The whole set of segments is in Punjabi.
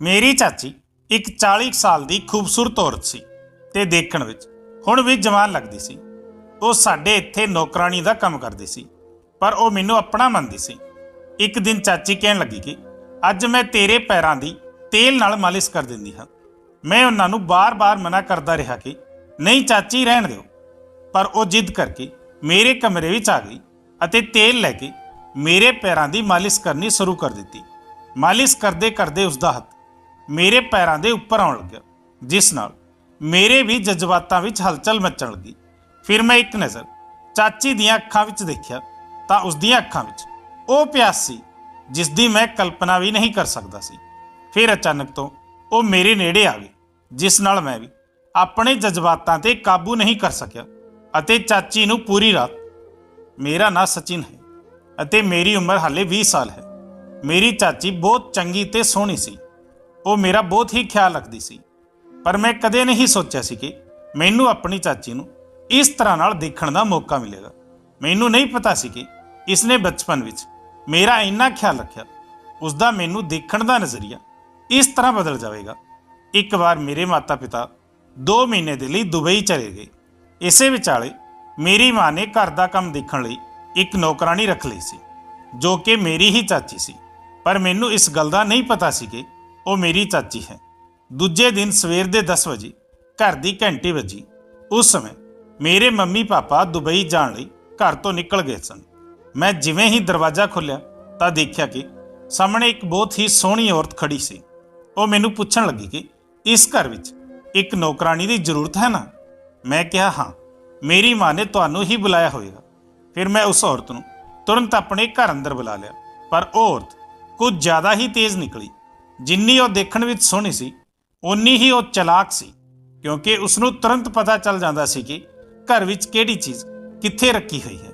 ਮੇਰੀ ਚਾਚੀ ਇੱਕ 40 ਸਾਲ ਦੀ ਖੂਬਸੂਰਤ ਔਰਤ ਸੀ ਤੇ ਦੇਖਣ ਵਿੱਚ ਹੁਣ ਵੀ ਜਵਾਨ ਲੱਗਦੀ ਸੀ। ਉਹ ਸਾਡੇ ਇੱਥੇ ਨੌਕਰਾਨੀ ਦਾ ਕੰਮ ਕਰਦੀ ਸੀ, ਪਰ ਉਹ ਮੈਨੂੰ ਆਪਣਾ ਮੰਨਦੀ ਸੀ। ਇੱਕ ਦਿਨ ਚਾਚੀ ਕਹਿਣ ਲੱਗੀ ਕਿ ਅੱਜ ਮੈਂ ਤੇਰੇ ਪੈਰਾਂ ਦੀ ਤੇਲ ਨਾਲ ਮਾਲਿਸ਼ ਕਰ ਦਿੰਦੀ ਹਾਂ। ਮੈਂ ਉਹਨਾਂ ਨੂੰ ਬਾਰ-ਬਾਰ ਮਨਾ ਕਰਦਾ ਰਿਹਾ ਕਿ ਨਹੀਂ ਚਾਚੀ, ਰਹਿਣ ਦਿਓ। ਪਰ ਉਹ ਜਿੱਦ ਕਰਕੇ ਮੇਰੇ ਕਮਰੇ ਵਿੱਚ ਆ ਗਈ ਅਤੇ ਤੇਲ ਲੈ ਕੇ ਮੇਰੇ ਪੈਰਾਂ ਦੀ ਮਾਲਿਸ਼ ਕਰਨੀ ਸ਼ੁਰੂ ਕਰ ਦਿੱਤੀ। ਮਾਲਿਸ਼ ਕਰਦੇ ਕਰਦੇ ਉਸ ਦਾ ਹੱਥ ਮੇਰੇ ਪੈਰਾਂ ਦੇ ਉੱਪਰ ਆਉਣ ਲੱਗਾ ਜਿਸ ਨਾਲ ਮੇਰੇ ਵੀ ਜਜ਼ਬਾਤਾਂ ਵਿੱਚ ਹਲਚਲ ਮਚਣ ਲੱਗੀ। ਫਿਰ ਮੈਂ ਇੱਕ ਨਜ਼ਰ ਚਾਚੀ ਦੀਆਂ ਅੱਖਾਂ ਵਿੱਚ ਦੇਖਿਆ ਤਾਂ ਉਸ ਦੀਆਂ ਅੱਖਾਂ ਵਿੱਚ ਉਹ ਪਿਆਸ ਸੀ, ਜਿਸ ਦੀ ਮੈਂ ਕਲਪਨਾ ਵੀ ਨਹੀਂ ਕਰ ਸਕਦਾ ਸੀ। ਫਿਰ ਅਚਾਨਕ ਤੋਂ ਉਹ ਮੇਰੇ ਨੇੜੇ ਆ ਗਈ, ਜਿਸ ਨਾਲ ਮੈਂ ਵੀ ਆਪਣੇ ਜਜ਼ਬਾਤਾਂ ਤੇ ਕਾਬੂ ਨਹੀਂ ਕਰ ਸਕਿਆ ਅਤੇ ਚਾਚੀ ਨੂੰ ਪੂਰੀ ਰਾਤ ਮੇਰਾ ਨਾਂ ਸਚਿਨ ਹੈ ਅਤੇ ਮੇਰੀ ਉਮਰ ਹਾਲੇ 20 ਸਾਲ ਹੈ। ਮੇਰੀ ਚਾਚੀ ਬਹੁਤ ਚੰਗੀ ਤੇ ਸੋਹਣੀ ਸੀ। ਉਹ ਮੇਰਾ ਬਹੁਤ ਹੀ ਖਿਆਲ ਰੱਖਦੀ ਸੀ। ਪਰ ਮੈਂ ਕਦੇ ਨਹੀਂ ਸੋਚਿਆ ਸੀ ਕਿ ਮੈਨੂੰ ਆਪਣੀ ਚਾਚੀ ਨੂੰ ਇਸ ਤਰ੍ਹਾਂ ਨਾਲ ਦੇਖਣ ਦਾ ਮੌਕਾ ਮਿਲੇਗਾ। ਮੈਨੂੰ ਨਹੀਂ ਪਤਾ ਸੀ ਕਿ ਇਸਨੇ ਬਚਪਨ ਵਿੱਚ ਮੇਰਾ ਇੰਨਾ ਖਿਆਲ ਰੱਖਿਆ ਉਸ ਦਾ ਮੈਨੂੰ ਦੇਖਣ ਦਾ ਨਜ਼ਰੀਆ ਇਸ ਤਰ੍ਹਾਂ ਬਦਲ ਜਾਵੇਗਾ। ਇੱਕ ਵਾਰ ਮੇਰੇ ਮਾਤਾ-ਪਿਤਾ 2 ਮਹੀਨੇ ਦੇ ਲਈ ਦੁਬਈ ਚਲੇ ਗਏ। ਇਸੇ ਵਿਚਾਲੇ ਮੇਰੀ ਮਾਂ ਨੇ ਘਰ ਦਾ ਕੰਮ ਦੇਖਣ ਲਈ ਇੱਕ ਨੌਕਰਾਨੀ ਰੱਖ ਲਈ ਸੀ, ਜੋ ਕਿ ਮੇਰੀ ਹੀ ਚਾਚੀ ਸੀ। ਪਰ ਮੈਨੂੰ ਇਸ ਗੱਲ ਦਾ ਨਹੀਂ ਪਤਾ ਸੀ ਕਿ ਉਹ ਮੇਰੀ ਚਾਚੀ ਹੈ। ਦੂਜੇ ਦਿਨ ਸਵੇਰ ਦੇ 10 ਵਜੇ ਘਰ ਦੀ ਘੰਟੀ ਵੱਜੀ। ਉਸ ਸਮੇਂ ਮੇਰੇ ਮੰਮੀ ਪਾਪਾ ਦੁਬਈ ਜਾਣ ਲਈ ਘਰ ਤੋਂ ਨਿਕਲ ਗਏ ਸਨ। ਮੈਂ ਜਿਵੇਂ ਹੀ ਦਰਵਾਜ਼ਾ ਖੋਲ੍ਹਿਆ ਤਾਂ ਦੇਖਿਆ ਕਿ ਸਾਹਮਣੇ ਇੱਕ ਬਹੁਤ ਹੀ ਸੋਹਣੀ ਔਰਤ ਖੜੀ ਸੀ। ਉਹ ਮੈਨੂੰ ਪੁੱਛਣ ਲੱਗੀ ਕਿ ਇਸ ਘਰ ਵਿੱਚ ਇੱਕ ਨੌਕਰਾਨੀ ਦੀ ਜ਼ਰੂਰਤ ਹੈ ਨਾ? ਮੈਂ ਕਿਹਾ, ਹਾਂ, ਮੇਰੀ ਮਾਂ ਨੇ ਤੁਹਾਨੂੰ ਹੀ ਬੁਲਾਇਆ ਹੋਵੇਗਾ। ਫਿਰ ਮੈਂ ਉਸ ਔਰਤ ਨੂੰ ਤੁਰੰਤ ਆਪਣੇ ਘਰ ਅੰਦਰ ਬੁਲਾ ਲਿਆ। ਪਰ ਉਹ ਔਰਤ ਕੁਝ ਜ਼ਿਆਦਾ ਹੀ ਤੇਜ਼ ਨਿਕਲੀ ਜਿੰਨੀ ਉਹ ਦੇਖਣ ਵਿੱਚ ਸੋਹਣੀ ਸੀ ਉਨੀ ਹੀ ਉਹ ਚਲਾਕ ਸੀ, ਕਿਉਂਕਿ ਉਸ ਨੂੰ ਤੁਰੰਤ ਪਤਾ ਚੱਲ ਜਾਂਦਾ ਸੀ ਕਿ ਘਰ ਵਿੱਚ ਕਿਹੜੀ ਚੀਜ਼ ਕਿੱਥੇ ਰੱਖੀ ਹੋਈ ਹੈ।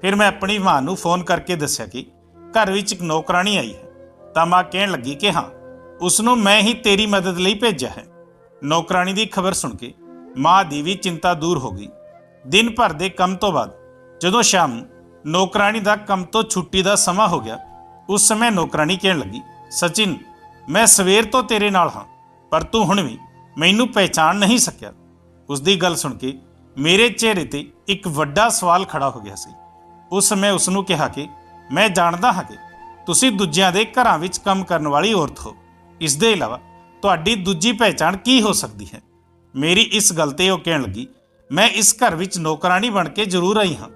ਫਿਰ ਮੈਂ ਆਪਣੀ ਮਾਂ ਨੂੰ ਫੋਨ ਕਰਕੇ ਦੱਸਿਆ ਕਿ ਘਰ ਵਿੱਚ ਇੱਕ ਨੌਕਰਾਨੀ ਆਈ ਹੈ। ਤਾਂ ਮਾਂ ਕਹਿਣ ਲੱਗੀ ਕਿ ਹਾਂ ਉਸ ਨੂੰ ਮੈਂ ਹੀ ਤੇਰੀ ਮਦਦ ਲਈ ਭੇਜਿਆ ਹੈ। ਨੌਕਰਾਨੀ ਦੀ ਖਬਰ ਸੁਣ ਕੇ ਮਾਂ ਦੀ ਵੀ ਚਿੰਤਾ ਦੂਰ ਹੋ ਗਈ। ਦਿਨ ਭਰ ਦੇ ਕੰਮ ਤੋਂ ਬਾਅਦ ਜਦੋਂ ਸ਼ਾਮ ਨੂੰ ਨੌਕਰਾਨੀ ਦਾ ਕੰਮ ਤੋਂ ਛੁੱਟੀ ਦਾ ਸਮਾਂ ਹੋ ਗਿਆ, ਉਸ ਸਮੇਂ ਨੌਕਰਾਨੀ ਕਹਿਣ ਲੱਗੀ, ਸਚਿਨ ਮੈਂ ਸਵੇਰ ਤੋਂ ਤੇਰੇ ਨਾਲ ਹਾਂ, ਪਰ ਤੂੰ ਹੁਣ ਵੀ ਮੈਨੂੰ ਪਹਿਚਾਣ ਨਹੀਂ ਸਕਿਆ। ਉਸ ਦੀ ਗੱਲ ਸੁਣ ਕੇ ਮੇਰੇ ਚਿਹਰੇ ਤੇ ਇੱਕ ਵੱਡਾ ਸਵਾਲ ਖੜਾ ਹੋ ਗਿਆ ਸੀ। ਉਸ ਸਮੇਂ ਉਸ ਨੂੰ ਕਿਹਾ ਕਿ, ਮੈਂ ਜਾਣਦਾ ਹਾਂ ਕਿ ਤੁਸੀਂ ਦੂਜਿਆਂ ਦੇ ਘਰਾਂ ਵਿੱਚ ਕੰਮ ਕਰਨ ਵਾਲੀ ਔਰਤ ਹੋ। ਇਸ ਦੇ ਇਲਾਵਾ ਤੁਹਾਡੀ ਦੂਜੀ ਪਹਿਚਾਣ ਕੀ ਹੋ ਸਕਦੀ ਹੈ? ਮੇਰੀ ਇਸ ਗੱਲ ਤੇ ਉਹ ਕਹਿਣ ਲੱਗੀ, ਮੈਂ ਇਸ ਘਰ ਵਿੱਚ ਨੌਕਰਾਨੀ ਬਣ ਕੇ ਜ਼ਰੂਰ ਆਈ ਹਾਂ,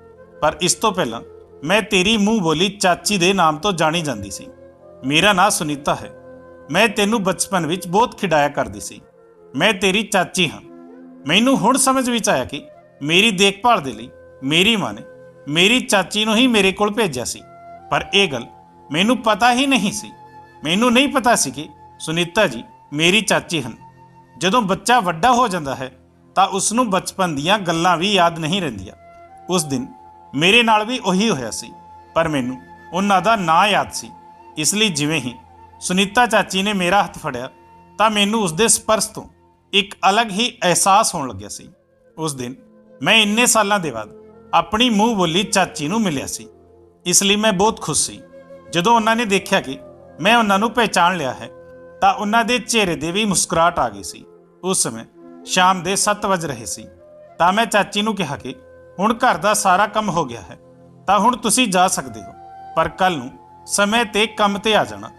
ਪਰ ਇਸ ਤੋਂ ਪਹਿਲਾਂ ਮੈਂ ਤੇਰੀ ਮੂੰਹ ਬੋਲੀ ਚਾਚੀ ਦੇ ਨਾਮ ਤੋਂ ਜਾਣੀ ਜਾਂਦੀ ਸੀ। ਮੇਰਾ ਨਾਂ ਸੁਨੀਤਾ ਹੈ। ਮੈਂ ਤੈਨੂੰ ਬਚਪਨ ਵਿੱਚ ਬਹੁਤ ਖਿਡਾਇਆ ਕਰਦੀ ਸੀ। ਮੈਂ ਤੇਰੀ ਚਾਚੀ ਹਾਂ। ਮੈਨੂੰ ਹੁਣ ਸਮਝ ਵਿੱਚ ਆਇਆ ਕਿ ਮੇਰੀ ਦੇਖਭਾਲ ਦੇ ਲਈ ਮੇਰੀ ਮਾਂ ਨੇ ਮੇਰੀ ਚਾਚੀ ਨੂੰ ਹੀ ਮੇਰੇ ਕੋਲ ਭੇਜਿਆ ਸੀ। ਪਰ ਇਹ ਗੱਲ ਮੈਨੂੰ ਪਤਾ ਹੀ ਨਹੀਂ ਸੀ। ਮੈਨੂੰ ਨਹੀਂ ਪਤਾ ਸੀ ਕਿ ਸੁਨੀਤਾ ਜੀ ਮੇਰੀ ਚਾਚੀ ਹਨ। ਜਦੋਂ ਬੱਚਾ ਵੱਡਾ ਹੋ ਜਾਂਦਾ ਹੈ ਤਾਂ ਉਸ ਨੂੰ ਬਚਪਨ ਦੀਆਂ ਗੱਲਾਂ ਵੀ ਯਾਦ ਨਹੀਂ ਰਹਿੰਦੀਆਂ। ਉਸ ਦਿਨ ਮੇਰੇ ਨਾਲ ਵੀ ਉਹੀ ਹੋਇਆ ਸੀ। ਪਰ ਮੈਨੂੰ ਉਹਨਾਂ ਦਾ ਨਾਂ ਯਾਦ ਸੀ। ਇਸ ਲਈ ਜਿਵੇਂ ਹੀ ਸੁਨੀਤਾ ਚਾਚੀ ਨੇ ਮੇਰਾ ਹੱਥ ਫੜਿਆ ਤਾਂ ਮੈਨੂੰ ਉਸ ਦੇ ਸਪਰਸ਼ ਤੋਂ ਇੱਕ ਅਲੱਗ ਹੀ ਅਹਿਸਾਸ ਹੋਣ ਲੱਗਿਆ ਸੀ। ਉਸ ਦਿਨ ਮੈਂ ਇੰਨੇ ਸਾਲਾਂ ਦੇ ਬਾਅਦ ਆਪਣੀ ਮੂੰਹ ਬੋਲੀ ਚਾਚੀ ਨੂੰ ਮਿਲਿਆ ਸੀ। ਇਸ ਲਈ ਮੈਂ ਬਹੁਤ ਖੁਸ਼ ਸੀ। ਜਦੋਂ ਉਹਨਾਂ ਨੇ ਦੇਖਿਆ ਕਿ ਮੈਂ ਉਹਨਾਂ ਨੂੰ ਪਹਿਚਾਣ ਲਿਆ ਹੈ, ਤਾਂ ਉਹਨਾਂ ਦੇ ਚਿਹਰੇ ਤੇ ਵੀ ਮੁਸਕਰਾਹਟ ਆ ਗਈ ਸੀ। ਉਸ ਸਮੇਂ ਸ਼ਾਮ ਦੇ 7 ਵਜ ਰਹੇ ਸੀ। ਤਾਂ ਮੈਂ ਚਾਚੀ ਨੂੰ ਕਿਹਾ ਕਿ ਹੁਣ ਘਰ ਦਾ ਸਾਰਾ ਕੰਮ ਹੋ ਗਿਆ ਹੈ, ਤਾਂ ਹੁਣ ਤੁਸੀਂ ਜਾ ਸਕਦੇ ਹੋ, ਪਰ ਕੱਲ ਨੂੰ ਸਮੇਂ ਤੇ ਕੰਮ ਤੇ ਆ ਜਾਣਾ।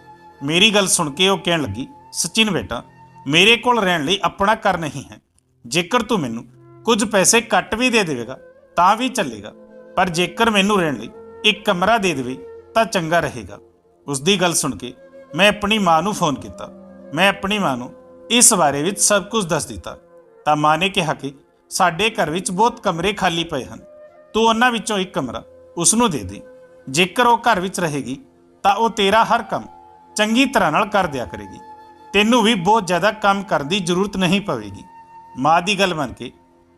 ਮੇਰੀ ਗੱਲ ਸੁਣ ਕੇ ਉਹ ਕਹਿਣ ਲੱਗੀ, ਸਚਿਨ ਬੇਟਾ, ਮੇਰੇ ਕੋਲ ਰਹਿਣ ਲਈ ਆਪਣਾ ਘਰ ਨਹੀਂ ਹੈ। ਜੇਕਰ ਤੂੰ ਮੈਨੂੰ ਕੁਝ ਪੈਸੇ ਕੱਟ ਵੀ ਦੇ ਦੇਵੇਗਾ, ਤਾਂ ਵੀ ਚੱਲੇਗਾ। ਪਰ ਜੇਕਰ ਮੈਨੂੰ ਰਹਿਣ ਲਈ ਇੱਕ ਕਮਰਾ ਦੇ ਦੇਵੇ, ਤਾਂ ਚੰਗਾ ਰਹੇਗਾ। ਉਸ ਦੀ ਗੱਲ ਸੁਣ ਕੇ ਮੈਂ ਆਪਣੀ ਮਾਂ ਨੂੰ ਫੋਨ ਕੀਤਾ। ਮੈਂ ਆਪਣੀ ਮਾਂ ਨੂੰ ਇਸ ਬਾਰੇ ਵਿੱਚ ਸਭ ਕੁਝ ਦੱਸ ਦਿੱਤਾ। ਤਾਂ ਮਾਂ ਨੇ ਕਿਹਾ ਕਿ ਸਾਡੇ ਘਰ ਵਿੱਚ ਬਹੁਤ ਕਮਰੇ ਖਾਲੀ ਪਏ ਹਨ। ਤੂੰ ਉਹਨਾਂ ਵਿੱਚੋਂ ਇੱਕ ਕਮਰਾ ਉਸ ਨੂੰ ਦੇ ਦੇ। ਜੇਕਰ ਉਹ ਘਰ ਵਿੱਚ ਰਹੇਗੀ, ਤਾਂ ਉਹ ਤੇਰਾ ਹਰ ਕੰਮ ਚੰਗੀ ਤਰ੍ਹਾਂ ਨਾਲ ਕਰ ਦਿਆ ਕਰੇਗੀ। ਤੈਨੂੰ ਵੀ ਬਹੁਤ ਜ਼ਿਆਦਾ ਕੰਮ ਕਰਨ ਦੀ ਜ਼ਰੂਰਤ ਨਹੀਂ ਪਵੇਗੀ। ਮਾਂ ਦੀ ਗੱਲ ਮੰਨ ਕੇ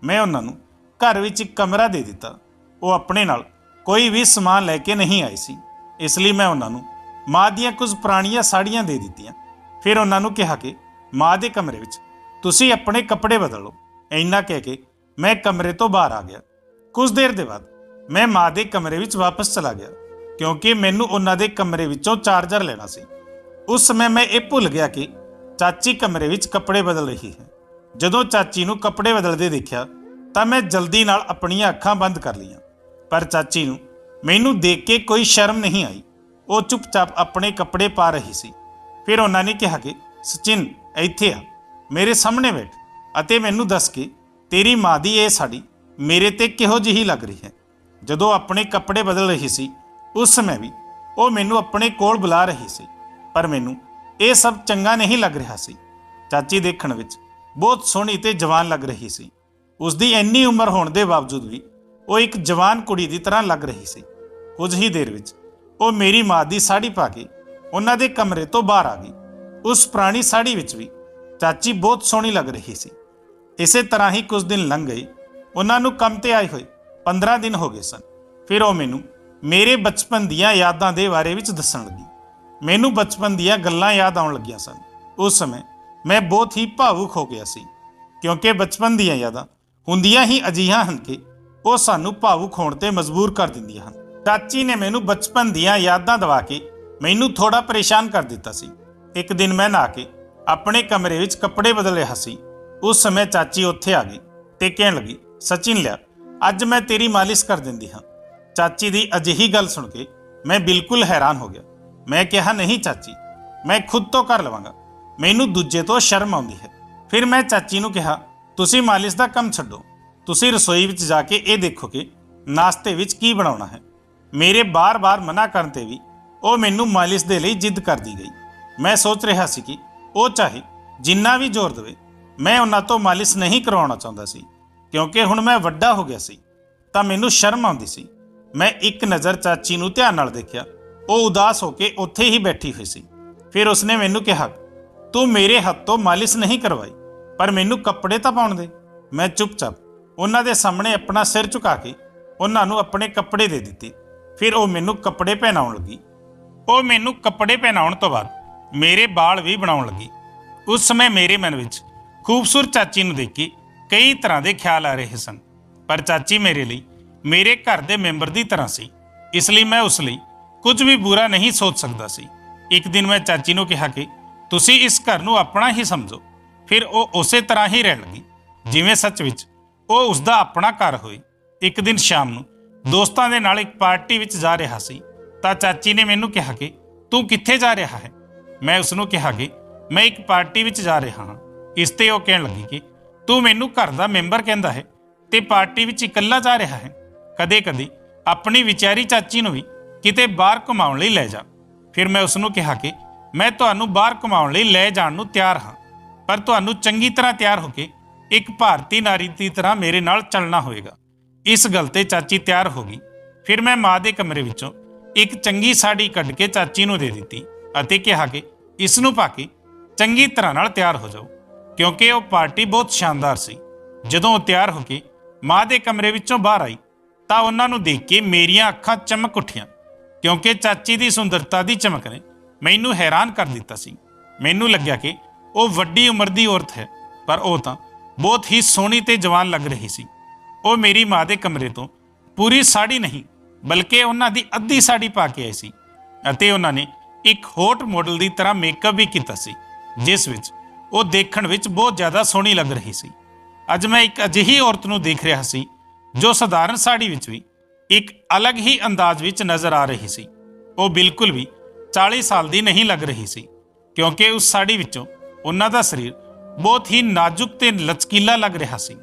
ਮੈਂ ਉਹਨਾਂ ਨੂੰ ਘਰ ਵਿੱਚ ਇੱਕ ਕਮਰਾ ਦੇ ਦਿੱਤਾ। ਉਹ ਆਪਣੇ ਨਾਲ ਕੋਈ ਵੀ ਸਮਾਨ ਲੈ ਕੇ ਨਹੀਂ ਆਏ ਸੀ। ਇਸ ਲਈ ਮੈਂ ਉਹਨਾਂ ਨੂੰ ਮਾਂ ਦੀਆਂ ਕੁਝ ਪੁਰਾਣੀਆਂ ਸਾੜੀਆਂ ਦੇ ਦਿੱਤੀਆਂ। ਫਿਰ ਉਹਨਾਂ ਨੂੰ ਕਿਹਾ ਕਿ, ਮਾਂ ਦੇ ਕਮਰੇ ਵਿੱਚ ਤੁਸੀਂ ਆਪਣੇ ਕੱਪੜੇ ਬਦਲੋ। ਇੰਨਾ ਕਹਿ ਕੇ ਮੈਂ ਕਮਰੇ ਤੋਂ ਬਾਹਰ ਆ ਗਿਆ। ਕੁਝ ਦੇਰ ਦੇ ਬਾਅਦ ਮੈਂ ਮਾਂ ਦੇ ਕਮਰੇ ਵਿੱਚ ਵਾਪਸ ਚਲਾ ਗਿਆ। ਕਿਉਂਕਿ ਮੈਨੂੰ ਉਹਨਾਂ ਦੇ ਕਮਰੇ ਵਿੱਚੋਂ ਚਾਰਜਰ ਲੈਣਾ ਸੀ। ਉਸ ਸਮੇਂ ਮੈਂ ਇਹ ਭੁੱਲ ਗਿਆ ਕਿ ਚਾਚੀ ਕਮਰੇ ਵਿੱਚ ਕੱਪੜੇ ਬਦਲ ਰਹੀ ਹੈ ਜਦੋਂ ਚਾਚੀ ਨੂੰ ਕੱਪੜੇ ਬਦਲਦੇ ਦੇਖਿਆ ਤਾਂ ਮੈਂ ਜਲਦੀ ਨਾਲ ਆਪਣੀਆਂ ਅੱਖਾਂ ਬੰਦ ਕਰ ਲਈਆਂ ਪਰ ਚਾਚੀ ਨੂੰ ਮੈਨੂੰ ਦੇਖ ਕੇ ਕੋਈ ਸ਼ਰਮ ਨਹੀਂ ਆਈ ਉਹ ਚੁੱਪਚਾਪ ਆਪਣੇ ਕੱਪੜੇ ਪਾ ਰਹੀ ਸੀ ਫਿਰ ਉਹਨਾਂ ਨੇ ਕਿਹਾ ਕਿ ਸਚਿਨ ਇੱਥੇ ਆ ਮੇਰੇ ਸਾਹਮਣੇ ਬੈਠ ਅਤੇ ਮੈਨੂੰ ਦੱਸ ਕੇ ਤੇਰੀ ਮਾਂ ਦੀ ਇਹ ਸਾੜੀ ਮੇਰੇ ਤੇ ਕਿਹੋ ਜਿਹੀ ਲੱਗ ਰਹੀ ਹੈ ਜਦੋਂ ਆਪਣੇ ਕੱਪੜੇ ਬਦਲ ਰਹੀ ਸੀ ਉਸ ਸਮੇਂ ਵੀ ਉਹ ਮੈਨੂੰ ਆਪਣੇ ਕੋਲ ਬੁਲਾ ਰਹੀ ਸੀ ਪਰ ਮੈਨੂੰ ਇਹ ਸਭ ਚੰਗਾ ਨਹੀਂ ਲੱਗ ਰਿਹਾ ਸੀ। ਚਾਚੀ ਦੇਖਣ ਵਿੱਚ ਬਹੁਤ ਸੋਹਣੀ ਤੇ ਜਵਾਨ ਲੱਗ ਰਹੀ ਸੀ। ਉਸ ਦੀ ਇੰਨੀ ਉਮਰ ਹੋਣ ਦੇ ਬਾਵਜੂਦ ਵੀ ਉਹ ਇੱਕ ਜਵਾਨ ਕੁੜੀ ਦੀ ਤਰ੍ਹਾਂ ਲੱਗ ਰਹੀ ਸੀ। ਕੁਝ ਹੀ ਦੇਰ ਵਿੱਚ ਉਹ ਮੇਰੀ ਮਾਂ ਦੀ ਸਾੜੀ ਪਾ ਕੇ ਉਹਨਾਂ ਦੇ ਕਮਰੇ ਤੋਂ ਬਾਹਰ ਆ ਗਈ। ਉਸ ਪੁਰਾਣੀ ਸਾੜੀ ਵਿੱਚ ਵੀ ਚਾਚੀ ਬਹੁਤ ਸੋਹਣੀ ਲੱਗ ਰਹੀ ਸੀ। ਇਸੇ ਤਰ੍ਹਾਂ ਹੀ ਕੁਝ ਦਿਨ ਲੰਘ ਗਏ। ਉਹਨਾਂ ਨੂੰ ਕੰਮ ਤੇ ਆਏ ਹੋਏ 15 ਦਿਨ ਹੋ ਗਏ ਸਨ। ਫਿਰ ਉਹ ਮੈਨੂੰ ਮੇਰੇ ਬਚਪਨ ਦੀਆਂ ਯਾਦਾਂ ਦੇ ਬਾਰੇ ਵਿੱਚ ਦੱਸਣ ਲੱਗੀ। ਮੈਨੂੰ ਬਚਪਨ ਦੀਆਂ ਗੱਲਾਂ ਯਾਦ ਆਉਣ ਲੱਗੀਆਂ ਸਨ। ਉਸ ਸਮੇਂ ਮੈਂ ਬਹੁਤ ਹੀ ਭਾਵੁਕ ਹੋ ਗਿਆ ਸੀ, ਕਿਉਂਕਿ ਬਚਪਨ ਦੀਆਂ ਯਾਦਾਂ ਹੁੰਦੀਆਂ ਹੀ ਅਜੀਹਾਂ ਹਨ ਕਿ ਉਹ ਸਾਨੂੰ ਭਾਵੁਕ ਹੋਣ ਤੇ ਮਜਬੂਰ ਕਰ ਦਿੰਦੀਆਂ ਹਨ। ਚਾਚੀ ਨੇ ਮੈਨੂੰ ਬਚਪਨ ਦੀਆਂ ਯਾਦਾਂ ਦਵਾ ਕੇ ਮੈਨੂੰ ਥੋੜਾ ਪਰੇਸ਼ਾਨ ਕਰ ਦਿੱਤਾ ਸੀ। ਇੱਕ ਦਿਨ ਮੈਂ ਨਾ ਕੇ ਆਪਣੇ ਕਮਰੇ ਵਿੱਚ ਕੱਪੜੇ ਬਦਲ ਰਿਹਾ ਸੀ। ਉਸ ਸਮੇਂ ਚਾਚੀ ਉੱਥੇ ਆ ਗਈ ਤੇ ਕਹਿਣ ਲੱਗੀ, ਸਚਿਨ ਲਿਆ, ਅੱਜ ਮੈਂ ਤੇਰੀ ਮਾਲਿਸ਼ ਕਰ ਦਿੰਦੀ ਹਾਂ। ਚਾਚੀ ਦੀ ਅਜਿਹੀ ਗੱਲ ਸੁਣ ਕੇ ਮੈਂ ਬਿਲਕੁਲ ਹੈਰਾਨ ਹੋ ਗਿਆ। ਮੈਂ ਕਿਹਾ, ਨਹੀਂ ਚਾਚੀ, ਮੈਂ ਖੁਦ ਤੋਂ ਕਰ ਲਵਾਂਗਾ। ਮੈਨੂੰ ਦੂਜੇ ਤੋਂ ਸ਼ਰਮ ਆਉਂਦੀ ਹੈ। ਫਿਰ ਮੈਂ ਚਾਚੀ ਨੂੰ ਕਿਹਾ, ਤੁਸੀਂ ਮਾਲਿਸ਼ ਦਾ ਕੰਮ ਛੱਡੋ। ਤੁਸੀਂ ਰਸੋਈ ਵਿੱਚ ਜਾ ਕੇ ਇਹ ਦੇਖੋ ਕਿ ਨਾਸ਼ਤੇ ਵਿੱਚ ਕੀ ਬਣਾਉਣਾ ਹੈ। ਮੇਰੇ ਬਾਰ-ਬਾਰ ਮਨਾ ਕਰਨ ਤੇ ਵੀ ਉਹ ਮੈਨੂੰ ਮਾਲਿਸ਼ ਦੇ ਲਈ ਜਿੱਦ ਕਰਦੀ ਗਈ। ਮੈਂ ਸੋਚ ਰਿਹਾ ਸੀ ਕਿ ਉਹ ਚਾਹੇ ਜਿੰਨਾ ਵੀ ਜ਼ੋਰ ਦੇਵੇ, ਮੈਂ ਉਹਨਾਂ ਤੋਂ ਮਾਲਿਸ਼ ਨਹੀਂ ਕਰਵਾਉਣਾ ਚਾਹੁੰਦਾ ਸੀ। ਕਿਉਂਕਿ ਹੁਣ ਮੈਂ ਵੱਡਾ ਹੋ ਗਿਆ ਸੀ, ਤਾਂ ਮੈਨੂੰ ਸ਼ਰਮ ਆਉਂਦੀ ਸੀ। ਮੈਂ ਇੱਕ ਨਜ਼ਰ ਚਾਚੀ ਨੂੰ ਧਿਆਨ ਨਾਲ ਦੇਖਿਆ। ਉਹ ਉਦਾਸ ਹੋ ਕੇ ਉੱਥੇ ਹੀ ਬੈਠੀ ਹੋਈ ਸੀ। ਫਿਰ ਉਸਨੇ ਮੈਨੂੰ ਕਿਹਾ, ਤੂੰ ਮੇਰੇ ਹੱਥ ਤੋਂ ਮਾਲਿਸ਼ ਨਹੀਂ ਕਰਵਾਈ, ਪਰ ਮੈਨੂੰ ਕੱਪੜੇ ਤਾਂ ਪਾਉਣ ਦੇ। ਮੈਂ ਚੁੱਪਚਾਪ ਉਹਨਾਂ ਦੇ ਸਾਹਮਣੇ ਆਪਣਾ ਸਿਰ ਝੁਕਾ ਕੇ ਉਹਨਾਂ ਨੂੰ ਆਪਣੇ ਕੱਪੜੇ ਦੇ ਦਿੱਤੇ। ਫਿਰ ਉਹ ਮੈਨੂੰ ਕੱਪੜੇ ਪਹਿਨਾਉਣ ਲੱਗੀ। ਉਹ ਮੈਨੂੰ ਕੱਪੜੇ ਪਹਿਨਾਉਣ ਤੋਂ ਬਾਅਦ ਮੇਰੇ ਵਾਲ ਵੀ ਬਣਾਉਣ ਲੱਗੀ। ਉਸ ਸਮੇਂ ਮੇਰੇ ਮਨ ਵਿੱਚ ਖੂਬਸੂਰਤ ਚਾਚੀ ਨੂੰ ਦੇਖ ਕੇ ਕਈ ਤਰ੍ਹਾਂ ਦੇ ਖਿਆਲ ਆ ਰਹੇ ਸਨ। ਪਰ ਚਾਚੀ ਮੇਰੇ ਲਈ ਮੇਰੇ ਘਰ ਦੇ ਮੈਂਬਰ ਦੀ ਤਰ੍ਹਾਂ ਸੀ। ਇਸ ਲਈ ਮੈਂ ਉਸ ਲਈ ਕੁਝ ਵੀ ਬੁਰਾ ਨਹੀਂ ਸੋਚ ਸਕਦਾ ਸੀ। ਇੱਕ ਦਿਨ ਮੈਂ ਚਾਚੀ ਨੂੰ ਕਿਹਾ ਕਿ ਤੁਸੀਂ ਇਸ ਘਰ ਨੂੰ ਆਪਣਾ ਹੀ ਸਮਝੋ। ਫਿਰ ਉਹ ਉਸੇ ਤਰ੍ਹਾਂ ਹੀ ਰਹਿਣ ਲੱਗੀ। ਜਿਵੇਂ ਸੱਚ ਵਿੱਚ ਉਹ ਉਸ ਦਾ ਆਪਣਾ ਘਰ ਹੋਏ। ਇੱਕ ਦਿਨ ਸ਼ਾਮ ਨੂੰ ਦੋਸਤਾਂ ਦੇ ਨਾਲ ਇੱਕ ਪਾਰਟੀ ਵਿੱਚ ਜਾ ਰਿਹਾ ਸੀ। ਤਾਂ ਚਾਚੀ ਨੇ ਮੈਨੂੰ ਕਿਹਾ ਕਿ ਤੂੰ ਕਿੱਥੇ ਜਾ ਰਿਹਾ ਹੈ? ਮੈਂ ਉਸ ਨੂੰ ਕਿਹਾ ਕਿ ਮੈਂ ਇੱਕ ਪਾਰਟੀ ਵਿੱਚ ਜਾ ਰਿਹਾ ਹਾਂ। ਇਸ ਤੇ ਉਹ ਕਹਿਣ ਲੱਗੀ ਕਿ ਤੂੰ ਮੈਨੂੰ ਘਰ ਦਾ ਮੈਂਬਰ ਕਹਿੰਦਾ ਹੈ ਤੇ ਪਾਰਟੀ ਵਿੱਚ ਇਕੱਲਾ ਜਾ ਰਿਹਾ ਹੈ। ਕਦੇ-ਕਦੇ ਆਪਣੀ ਵਿਚਾਰੀ ਚਾਚੀ ਨੂੰ ਵੀ ਕਿਤੇ ਬਾਹਰ ਘੁਮਾਉਣ ਲਈ ਲੈ ਜਾ। ਫਿਰ ਮੈਂ ਉਸ ਨੂੰ ਕਿਹਾ ਕਿ ਮੈਂ ਤੁਹਾਨੂੰ ਬਾਹਰ ਘੁਮਾਉਣ ਲਈ ਲੈ ਜਾਣ ਨੂੰ ਤਿਆਰ ਹਾਂ। ਪਰ ਤੁਹਾਨੂੰ ਚੰਗੀ ਤਰ੍ਹਾਂ ਤਿਆਰ ਹੋ ਕੇ ਇੱਕ ਭਾਰਤੀ ਨਾਰੀ ਦੀ ਤਰ੍ਹਾਂ ਮੇਰੇ ਨਾਲ ਚੱਲਣਾ ਹੋਵੇਗਾ ਇਸ ਗੱਲ ਤੇ ਚਾਚੀ ਤਿਆਰ ਹੋ ਗਈ। ਫਿਰ ਮੈਂ ਮਾਂ ਦੇ ਕਮਰੇ ਵਿੱਚੋਂ ਇੱਕ ਚੰਗੀ ਸਾੜੀ ਕੱਢ ਕੇ ਚਾਚੀ ਨੂੰ ਦੇ ਦਿੱਤੀ ਅਤੇ ਕਿਹਾ ਕਿ ਇਸ ਨੂੰ ਪਾ ਕੇ ਚੰਗੀ ਤਰ੍ਹਾਂ ਨਾਲ ਤਿਆਰ ਹੋ ਜਾਓ, ਕਿਉਂਕਿ ਉਹ ਪਾਰਟੀ ਬਹੁਤ ਸ਼ਾਨਦਾਰ ਸੀ। ਜਦੋਂ ਉਹ ਤਿਆਰ ਹੋ ਕੇ ਮਾਂ ਦੇ ਕਮਰੇ ਵਿੱਚੋਂ ਬਾਹਰ ਆਈ ਤਾਂ ਉਹਨਾਂ ਨੂੰ ਦੇਖ ਕੇ ਮੇਰੀਆਂ ਅੱਖਾਂ ਚਮਕ ਉੱਠੀਆਂ। ਕਿਉਂਕਿ ਚਾਚੀ ਦੀ ਸੁੰਦਰਤਾ ਦੀ ਚਮਕ ਨੇ। ਮੈਨੂੰ ਹੈਰਾਨ ਕਰ ਦਿੱਤਾ ਸੀ। ਮੈਨੂੰ ਲੱਗਿਆ ਕਿ ਉਹ ਵੱਡੀ ਉਮਰ ਦੀ ਔਰਤ ਹੈ, ਪਰ ਉਹ ਤਾਂ ਬਹੁਤ ਹੀ ਸੋਹਣੀ ਤੇ ਜਵਾਨ ਲੱਗ ਰਹੀ ਸੀ। ਉਹ ਮੇਰੀ ਮਾਂ ਦੇ ਕਮਰੇ ਤੋਂ ਪੂਰੀ ਸਾੜੀ ਨਹੀਂ, ਬਲਕਿ ਉਹਨਾਂ ਦੀ ਅੱਧੀ ਸਾੜੀ ਪਾ ਕੇ ਆਈ ਸੀ ਅਤੇ ਉਹਨਾਂ ਨੇ ਇੱਕ ਹੌਟ ਮਾਡਲ ਦੀ ਤਰ੍ਹਾਂ ਮੇਕਅਪ ਵੀ ਕੀਤਾ ਸੀ, ਜਿਸ ਵਿੱਚ ਉਹ ਦੇਖਣ ਵਿੱਚ ਬਹੁਤ ਜ਼ਿਆਦਾ ਸੋਹਣੀ ਲੱਗ ਰਹੀ ਸੀ। ਅੱਜ ਮੈਂ ਇੱਕ ਅਜਿਹੀ ਔਰਤ ਨੂੰ ਦੇਖ ਰਿਹਾ ਸੀ, ਜੋ ਸਧਾਰਨ ਸਾੜੀ ਵਿੱਚ ਵੀ ਇੱਕ ਅਲੱਗ ਹੀ ਅੰਦਾਜ਼ ਵਿੱਚ ਨਜ਼ਰ ਆ ਰਹੀ ਸੀ। ਉਹ ਬਿਲਕੁਲ ਵੀ 40 ਸਾਲ ਦੀ ਨਹੀਂ ਲੱਗ ਰਹੀ ਸੀ, ਕਿਉਂਕਿ ਉਸ ਸਾੜੀ ਵਿੱਚੋਂ ਉਹਨਾਂ ਦਾ ਸਰੀਰ ਬਹੁਤ ਹੀ ਨਾਜ਼ੁਕ ਤੇ ਲਚਕੀਲਾ ਲੱਗ ਰਿਹਾ ਸੀ।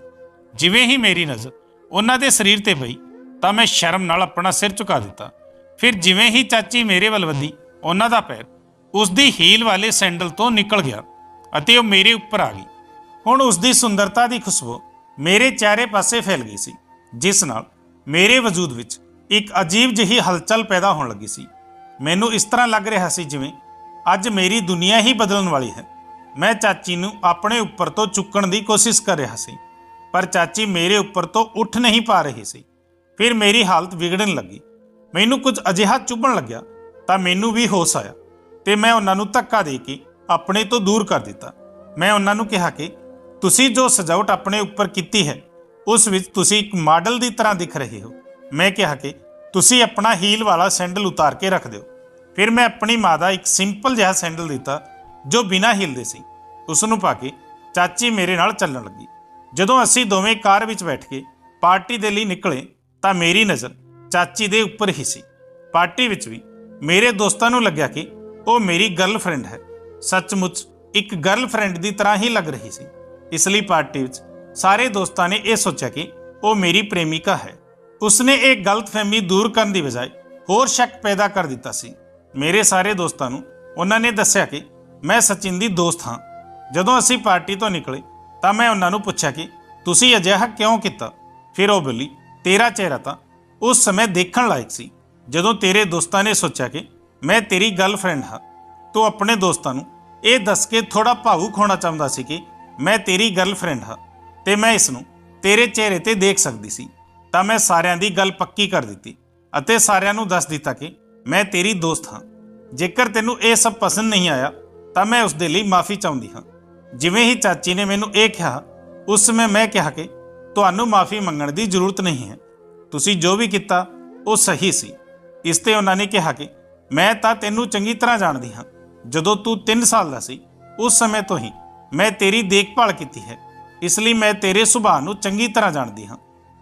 ਜਿਵੇਂ ਹੀ ਮੇਰੀ ਨਜ਼ਰ ਉਹਨਾਂ ਦੇ ਸਰੀਰ ਤੇ ਪਈ, ਤਾਂ ਮੈਂ ਸ਼ਰਮ ਨਾਲ ਆਪਣਾ ਸਿਰ ਝੁਕਾ ਦਿੱਤਾ। ਫਿਰ ਜਿਵੇਂ ਹੀ ਚਾਚੀ ਮੇਰੇ ਵੱਲ ਵਧੀ, ਉਹਨਾਂ ਦਾ ਪੈਰ ਉਸ ਦੀ ਹੀਲ ਵਾਲੇ ਸੈਂਡਲ ਤੋਂ ਨਿਕਲ ਗਿਆ ਅਤੇ ਉਹ ਮੇਰੇ ਉੱਪਰ ਆ ਗਈ। ਹੁਣ ਉਸ ਦੀ ਸੁੰਦਰਤਾ ਦੀ ਖੁਸ਼ਬੂ ਮੇਰੇ ਚਿਹਰੇ ਪਾਸੇ ਫੈਲ ਗਈ ਸੀ, ਜਿਸ ਨਾਲ ਮੇਰੇ ਵਜੂਦ ਵਿੱਚ ਇੱਕ ਅਜੀਬ ਜਿਹੀ ਹਲਚਲ ਪੈਦਾ ਹੋਣ ਲੱਗੀ ਸੀ। ਮੈਨੂੰ ਇਸ ਤਰ੍ਹਾਂ ਲੱਗ ਰਿਹਾ ਸੀ ਜਿਵੇਂ ਅੱਜ ਮੇਰੀ ਦੁਨੀਆ ਹੀ ਬਦਲਣ ਵਾਲੀ ਹੈ। ਮੈਂ ਚਾਚੀ ਨੂੰ ਆਪਣੇ ਉੱਪਰ ਤੋਂ ਚੁੱਕਣ ਦੀ ਕੋਸ਼ਿਸ਼ ਕਰ ਰਿਹਾ ਸੀ, ਪਰ ਚਾਚੀ ਮੇਰੇ ਉੱਪਰ ਤੋਂ ਉੱਠ ਨਹੀਂ ਪਾ ਰਹੀ ਸੀ। ਫਿਰ ਮੇਰੀ ਹਾਲਤ ਵਿਗੜਨ ਲੱਗੀ। ਮੈਨੂੰ ਕੁਝ ਅਜਿਹਾ ਚੁੱਭਣ ਲੱਗਿਆ ਤਾਂ ਮੈਨੂੰ ਵੀ ਹੋਸ਼ ਆਇਆ ਤੇ ਮੈਂ ਉਹਨਾਂ ਨੂੰ ਧੱਕਾ ਦੇ ਕੇ ਆਪਣੇ ਤੋਂ ਦੂਰ ਕਰ ਦਿੱਤਾ। ਮੈਂ ਉਹਨਾਂ ਨੂੰ ਕਿਹਾ ਕਿ ਤੁਸੀਂ ਜੋ ਸਜਾਵਟ ਆਪਣੇ ਉੱਪਰ ਕੀਤੀ ਹੈ ਉਸ ਵਿੱਚ ਤੁਸੀਂ ਇੱਕ ਮਾਡਲ ਦੀ ਤਰ੍ਹਾਂ ਦਿਖ ਰਹੇ ਹੋ। ਮੈਂ ਕਿਹਾ ਕਿ ਤੁਸੀਂ ਆਪਣਾ ਹੀਲ ਵਾਲਾ ਸੈਂਡਲ ਉਤਾਰ ਕੇ ਰੱਖ ਦਿਓ। ਫਿਰ ਮੈਂ ਆਪਣੀ ਮਾਂ ਦਾ ਇੱਕ ਸਿੰਪਲ ਜਿਹਾ ਸੈਂਡਲ ਦਿੱਤਾ, ਜੋ ਬਿਨਾਂ ਹੀਲ ਦੇ ਸੀ। ਉਸ ਨੂੰ ਪਾ ਕੇ ਚਾਚੀ ਮੇਰੇ ਨਾਲ ਚੱਲਣ ਲੱਗੀ। ਜਦੋਂ ਅਸੀਂ ਦੋਵੇਂ ਕਾਰ ਵਿੱਚ ਬੈਠ ਕੇ ਪਾਰਟੀ ਦੇ ਲਈ ਨਿਕਲੇ, ਤਾਂ ਮੇਰੀ ਨਜ਼ਰ ਚਾਚੀ ਦੇ ਉੱਪਰ ਹੀ ਸੀ। ਪਾਰਟੀ ਵਿੱਚ ਵੀ ਮੇਰੇ ਦੋਸਤਾਂ ਨੂੰ ਲੱਗਿਆ ਕਿ ਉਹ ਮੇਰੀ ਗਰਲਫ੍ਰੈਂਡ ਹੈ। ਸੱਚਮੁੱਚ ਇੱਕ ਗਰਲਫ੍ਰੈਂਡ ਦੀ ਤਰ੍ਹਾਂ ਹੀ ਲੱਗ ਰਹੀ ਸੀ। ਇਸ ਲਈ ਪਾਰਟੀ ਵਿੱਚ ਸਾਰੇ ਦੋਸਤਾਂ ਨੇ ਇਹ ਸੋਚਿਆ ਕਿ ਉਹ ਮੇਰੀ ਪ੍ਰੇਮਿਕਾ ਹੈ। ਉਸਨੇ ਇਹ ਗਲਤਫਹਿਮੀ ਦੂਰ ਕਰਨ ਦੀ ਬਜਾਏ ਹੋਰ ਸ਼ੱਕ ਪੈਦਾ ਕਰ ਦਿੱਤਾ ਸੀ। ਮੇਰੇ ਸਾਰੇ ਦੋਸਤਾਂ ਨੂੰ ਉਹਨਾਂ ਨੇ ਦੱਸਿਆ ਕਿ ਮੈਂ ਸਚਿਨ ਦੀ ਦੋਸਤ ਹਾਂ। ਜਦੋਂ ਅਸੀਂ ਪਾਰਟੀ ਤੋਂ ਨਿਕਲੇ ਤਾਂ ਮੈਂ ਉਹਨਾਂ ਨੂੰ ਪੁੱਛਿਆ ਕਿ ਤੁਸੀਂ ਅਜਿਹਾ ਕਿਉਂ ਕੀਤਾ? ਫਿਰ ਉਹ ਬੋਲੀ, ਤੇਰਾ ਚਿਹਰਾ ਤਾਂ ਉਸ ਸਮੇਂ ਦੇਖਣ ਲਾਇਕ ਸੀ, ਜਦੋਂ ਤੇਰੇ ਦੋਸਤਾਂ ਨੇ ਸੋਚਿਆ ਕਿ ਮੈਂ ਤੇਰੀ ਗਰਲਫ੍ਰੈਂਡ ਹਾਂ। ਤੂੰ ਆਪਣੇ ਦੋਸਤਾਂ ਨੂੰ ਇਹ ਦੱਸ ਕੇ ਥੋੜਾ ਭਾਵੁਕ ਹੋਣਾ ਚਾਹੁੰਦਾ ਸੀ ਕਿ ਮੈਂ ਤੇਰੀ ਗਰਲਫ੍ਰੈਂਡ ਹਾਂ। ਤੇ ਮੈਂ ਇਸ ਨੂੰ ਤੇਰੇ ਚਿਹਰੇ ਤੇ ਦੇਖ ਸਕਦੀ ਸੀ, ਤਾਂ ਮੈਂ ਸਾਰਿਆਂ ਦੀ ਗੱਲ ਪੱਕੀ ਕਰ ਦਿੱਤੀ ਅਤੇ ਸਾਰਿਆਂ ਨੂੰ ਦੱਸ ਦਿੱਤਾ ਕਿ ਮੈਂ ਤੇਰੀ ਦੋਸਤ ਹਾਂ। ਜੇਕਰ ਤੈਨੂੰ ਇਹ ਸਭ ਪਸੰਦ ਨਹੀਂ ਆਇਆ, ਤਾਂ ਮੈਂ ਉਸ ਦੇ ਲਈ ਮਾਫੀ ਚਾਹੁੰਦੀ ਹਾਂ। ਜਿਵੇਂ ਹੀ ਚਾਚੀ ਨੇ ਮੈਨੂੰ ਇਹ ਕਿਹਾ, ਉਸ ਸਮੇਂ ਮੈਂ ਕਿਹਾ ਕਿ ਤੁਹਾਨੂੰ ਮਾਫੀ ਮੰਗਣ ਦੀ ਜ਼ਰੂਰਤ ਨਹੀਂ ਹੈ। ਤੁਸੀਂ ਜੋ ਵੀ ਕੀਤਾ, ਉਹ ਸਹੀ ਸੀ। ਇਸ ਤੇ ਉਹਨਾਂ ਨੇ ਕਿਹਾ ਕਿ ਮੈਂ ਤਾਂ ਤੈਨੂੰ ਚੰਗੀ ਤਰ੍ਹਾਂ ਜਾਣਦੀ ਹਾਂ। ਜਦੋਂ ਤੂੰ 3 ਸਾਲ ਦਾ ਸੀ, ਉਸ ਸਮੇਂ ਤੋਂ ਹੀ ਮੈਂ ਤੇਰੀ ਦੇਖਭਾਲ ਕੀਤੀ ਹੈ। ਇਸ ਲਈ ਮੈਂ ਤੇਰੇ ਸੁਭਾਅ ਨੂੰ ਚੰਗੀ ਤਰ੍ਹਾਂ ਜਾਣਦੀ ਹਾਂ।